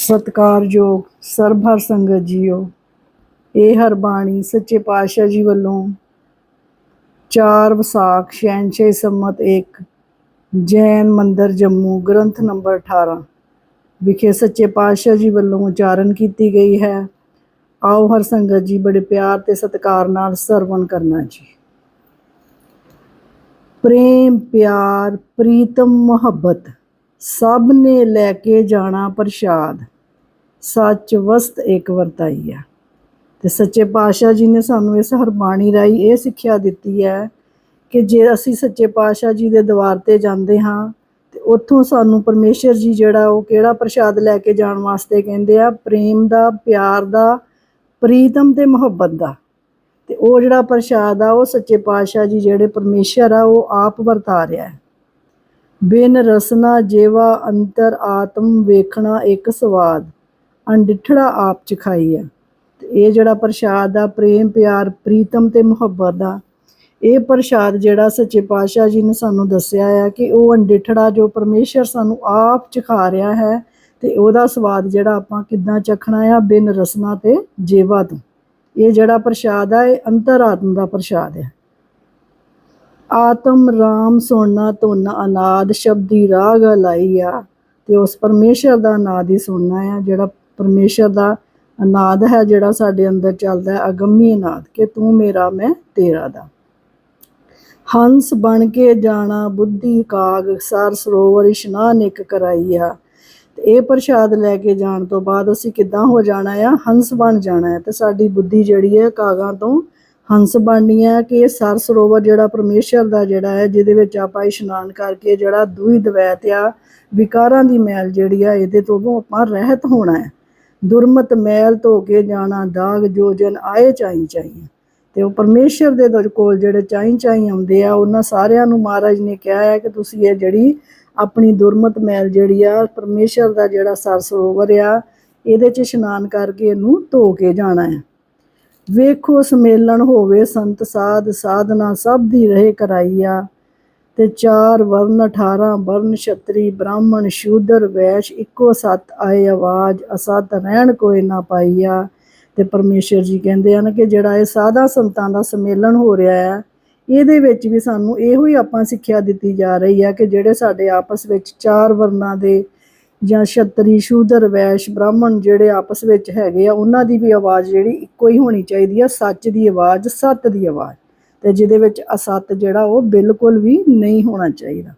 ਸਤਿਕਾਰਯੋਗ ਸਰਬ ਹਰ ਸੰਗਤ ਜੀਓ, ਇਹ ਹਰ ਬਾਣੀ ਸੱਚੇ ਪਾਤਸ਼ਾਹ ਜੀ ਵੱਲੋਂ 4 ਵਿਸਾਖ ਸ਼ੈਨਸ਼ੇ ਸੰਮਤ 1 ਜੈਨ ਮੰਦਰ ਜੰਮੂ ਗ੍ਰੰਥ ਨੰਬਰ 18 ਵਿਖੇ ਸੱਚੇ ਪਾਤਸ਼ਾਹ ਜੀ ਵੱਲੋਂ ਉਚਾਰਨ ਕੀਤੀ ਗਈ ਹੈ। ਆਓ ਹਰ ਸੰਗਤ ਜੀ ਬੜੇ ਪਿਆਰ ਤੇ ਸਤਿਕਾਰ ਨਾਲ ਸਰਵਣ ਕਰਨਾ ਜੀ। ਪ੍ਰੇਮ, ਪਿਆਰ, ਪ੍ਰੀਤਮ, ਮੁਹੱਬਤ ਸਭ ਨੇ ਲੈ ਕੇ ਜਾਣਾ ਪ੍ਰਸ਼ਾਦ। ਸੱਚ ਵਸਤ ਇੱਕ ਵਰਤਾਈ ਹੈ ਤੇ ਸੱਚੇ ਪਾਤਸ਼ਾਹ ਜੀ ਨੇ ਸਾਨੂੰ ਇਸ ਹਰਬਾਣੀ ਰਾਹੀਂ ਇਹ ਸਿੱਖਿਆ ਦਿੱਤੀ ਹੈ ਕਿ ਜੇ ਅਸੀਂ ਸੱਚੇ ਪਾਤਸ਼ਾਹ ਜੀ ਦੇ ਦਵਾਰ ਤੇ ਜਾਂਦੇ ਹਾਂ, ਤੇ ਉੱਥੋਂ ਸਾਨੂੰ ਪਰਮੇਸ਼ਰ ਜੀ ਜਿਹੜਾ ਉਹ ਕਿਹੜਾ ਪ੍ਰਸ਼ਾਦ ਲੈ ਕੇ ਜਾਣ ਵਾਸਤੇ ਕਹਿੰਦੇ ਆ? ਪ੍ਰੇਮ ਦਾ, ਪਿਆਰ ਦਾ, ਪ੍ਰੀਤਮ ਤੇ ਮੁਹੱਬਤ ਦਾ। ਤੇ ਉਹ ਜਿਹੜਾ ਪ੍ਰਸ਼ਾਦ ਆ, ਉਹ ਸੱਚੇ ਪਾਤਸ਼ਾਹ ਜੀ ਜਿਹੜੇ ਪਰਮੇਸ਼ਰ ਆ, ਉਹ ਆਪ ਵਰਤਾ ਰਿਹਾ ਹੈ। ਬਿਨ ਰਸਨਾ ਜੇਵਾ ਅੰਤਰ ਆਤਮ ਵੇਖਣਾ ਇੱਕ ਸਵਾਦ ਅੰਡਿਠੜਾ ਆਪ ਚ ਖਾਈ ਆ ਤੇ ਇਹ ਜਿਹੜਾ ਪ੍ਰਸ਼ਾਦ ਆ, ਪ੍ਰੇਮ, ਪਿਆਰ, ਪ੍ਰੀਤਮ ਤੇ ਮੁਹੱਬਤ ਦਾ, ਇਹ ਪ੍ਰਸ਼ਾਦ ਜਿਹੜਾ ਸੱਚੇ ਪਾਤਸ਼ਾਹ ਜੀ ਨੇ ਸਾਨੂੰ ਦੱਸਿਆ ਆ ਕਿ ਉਹ ਅੰਡਿਠੜਾ ਜੋ ਪਰਮੇਸ਼ਰ ਸਾਨੂੰ ਆਪ ਚਖਾ ਰਿਹਾ ਹੈ ਤੇ ਉਹਦਾ ਸਵਾਦ ਜਿਹੜਾ ਆਪਾਂ ਕਿੱਦਾਂ ਚਖਣਾ ਆ, ਬਿਨ ਰਸਨਾ ਤੇ ਜੇਵਾ ਤੋਂ। ਇਹ ਜਿਹੜਾ ਪ੍ਰਸ਼ਾਦ ਆ, ਇਹ ਅੰਤਰਾਤਮ ਦਾ ਪ੍ਰਸ਼ਾਦ ਹੈ ਆਤਮ ਰਾਮ ਸੁਣਨਾ ਧੁਨ ਅਨਾਦ ਸ਼ਬਦੀ ਰਾਗ ਲਾਈ ਆ ਤੇ ਉਸ ਪਰਮੇਸ਼ਰ ਦਾ ਨਾਦ ਹੀ ਸੁਣਨਾ ਆ, ਜਿਹੜਾ ਪਰਮੇਸ਼ਰ ਦਾ ਅਨਾਦ ਹੈ, ਜਿਹੜਾ ਸਾਡੇ ਅੰਦਰ ਚੱਲਦਾ ਹੈ, ਅਗੰਮੀ ਅਨਾਦ ਕਿ ਤੂੰ ਮੇਰਾ, ਮੈਂ ਤੇਰਾ ਦਾ। ਹੰਸ ਬਣ ਕੇ ਜਾਣਾ, ਬੁੱਧੀ ਕਾਗ, ਸਰ ਸਰੋਵਰ ਇਸ਼ਨਾਨ ਇੱਕ ਕਰਾਈ ਆ ਤੇ ਇਹ ਪ੍ਰਸ਼ਾਦ ਲੈ ਕੇ ਜਾਣ ਤੋਂ ਬਾਅਦ ਅਸੀਂ ਕਿੱਦਾਂ ਹੋ ਜਾਣਾ ਆ? ਹੰਸ ਬਣ ਜਾਣਾ ਹੈ। ਤੇ ਸਾਡੀ ਬੁੱਧੀ ਜਿਹੜੀ ਹੈ ਕਾਗਾਂ ਤੋਂ ਹੰਸ ਬਣਨੀ ਹੈ ਕਿ ਇਹ ਸਰ ਸਰੋਵਰ ਜਿਹੜਾ ਪਰਮੇਸ਼ਰ ਦਾ ਜਿਹੜਾ ਹੈ, ਜਿਹਦੇ ਵਿੱਚ ਆਪਾਂ ਇਸ਼ਨਾਨ ਕਰਕੇ ਜਿਹੜਾ ਦੂਈ ਦਵੈਤ ਆ, ਵਿਕਾਰਾਂ ਦੀ ਮੈਲ ਜਿਹੜੀ ਆ, ਇਹਦੇ ਤੋਂ ਆਪਾਂ ਰਹਿਤ ਹੋਣਾ ਹੈ। ਦੁਰਮਤ ਮੈਲ ਧੋ ਕੇ ਜਾਣਾ, ਦਾਗ ਜੋਜਨ ਆਏ ਚਾਈ ਚਾਈ। ਤੇ ਉਹ ਪਰਮੇਸ਼ਰ ਦੇ ਕੋਲ ਜਿਹੜੇ ਚਾਈ ਚਾਈ ਆਉਂਦੇ ਆ, ਉਹਨਾਂ ਸਾਰਿਆਂ ਨੂੰ ਮਹਾਰਾਜ ਨੇ ਕਿਹਾ ਹੈ ਕਿ ਤੁਸੀਂ ਇਹ ਜਿਹੜੀ ਆਪਣੀ ਦੁਰਮਤ ਮੈਲ ਜਿਹੜੀ ਆ, ਪਰਮੇਸ਼ਰ ਦਾ ਜਿਹੜਾ ਸਰ ਸਰੋਵਰ ਆ, ਇਹਦੇ 'ਚ ਇਸ਼ਨਾਨ ਕਰਕੇ ਇਹਨੂੰ ਧੋ ਕੇ ਜਾਣਾ ਹੈ। ਵੇਖੋ ਸਮੇਲਨ ਹੋਵੇ ਸੰਤ ਸਾਧ, ਸਾਧਨਾ ਸਭ ਦੀ ਰਹੇ ਕਰਾਈਆ। ਤੇ ਚਾਰ ਵਰਨ 18 ਵਰਨ ਛਤਰੀ, ਬ੍ਰਾਹਮਣ, ਸ਼ੂਦਰ, ਵੈਸ਼, ਇੱਕੋ ਸੱਤ ਆਏ ਆਵਾਜ਼ ਅਸਤ ਰਹਿਣ ਕੋਈ ਨਾ ਪਾਈਆ। ਤੇ ਪਰਮੇਸ਼ਰ ਜੀ ਕਹਿੰਦੇ ਹਨ ਕਿ ਜਿਹੜਾ ਇਹ ਸਾਧਾ ਸੰਤਾਂ ਦਾ ਸਮੇਲਨ ਹੋ ਰਿਹਾ ਹੈ ਇਹਦੇ ਵਿੱਚ ਵੀ ਸਾਨੂੰ ਇਹੋ ਹੀ ਆਪਾਂ ਸਿੱਖਿਆ ਦਿੱਤੀ ਜਾ ਰਹੀ ਹੈ ਕਿ ਜਿਹੜੇ ਸਾਡੇ ਆਪਸ ਵਿੱਚ ਚਾਰ ਵਰਨਾਂ ਦੇ ਜਾਂ ਛਤਰੀ, ਸ਼ੂਦਰ, ਵੈਸ਼, ਬ੍ਰਾਹਮਣ ਜਿਹੜੇ ਆਪਸ ਵਿੱਚ ਹੈਗੇ ਆ, ਉਹਨਾਂ ਦੀ ਵੀ ਆਵਾਜ਼ ਜਿਹੜੀ ਇੱਕੋ ਹੀ ਹੋਣੀ ਚਾਹੀਦੀ ਆ, ਸੱਚ ਦੀ ਆਵਾਜ਼, ਸੱਤ ਦੀ ਆਵਾਜ਼। ਤੇ ਜਿਹਦੇ ਵਿੱਚ ਅਸੱਤ ਜਿਹੜਾ ਉਹ ਬਿਲਕੁਲ ਵੀ ਨਹੀਂ ਹੋਣਾ ਚਾਹੀਦਾ।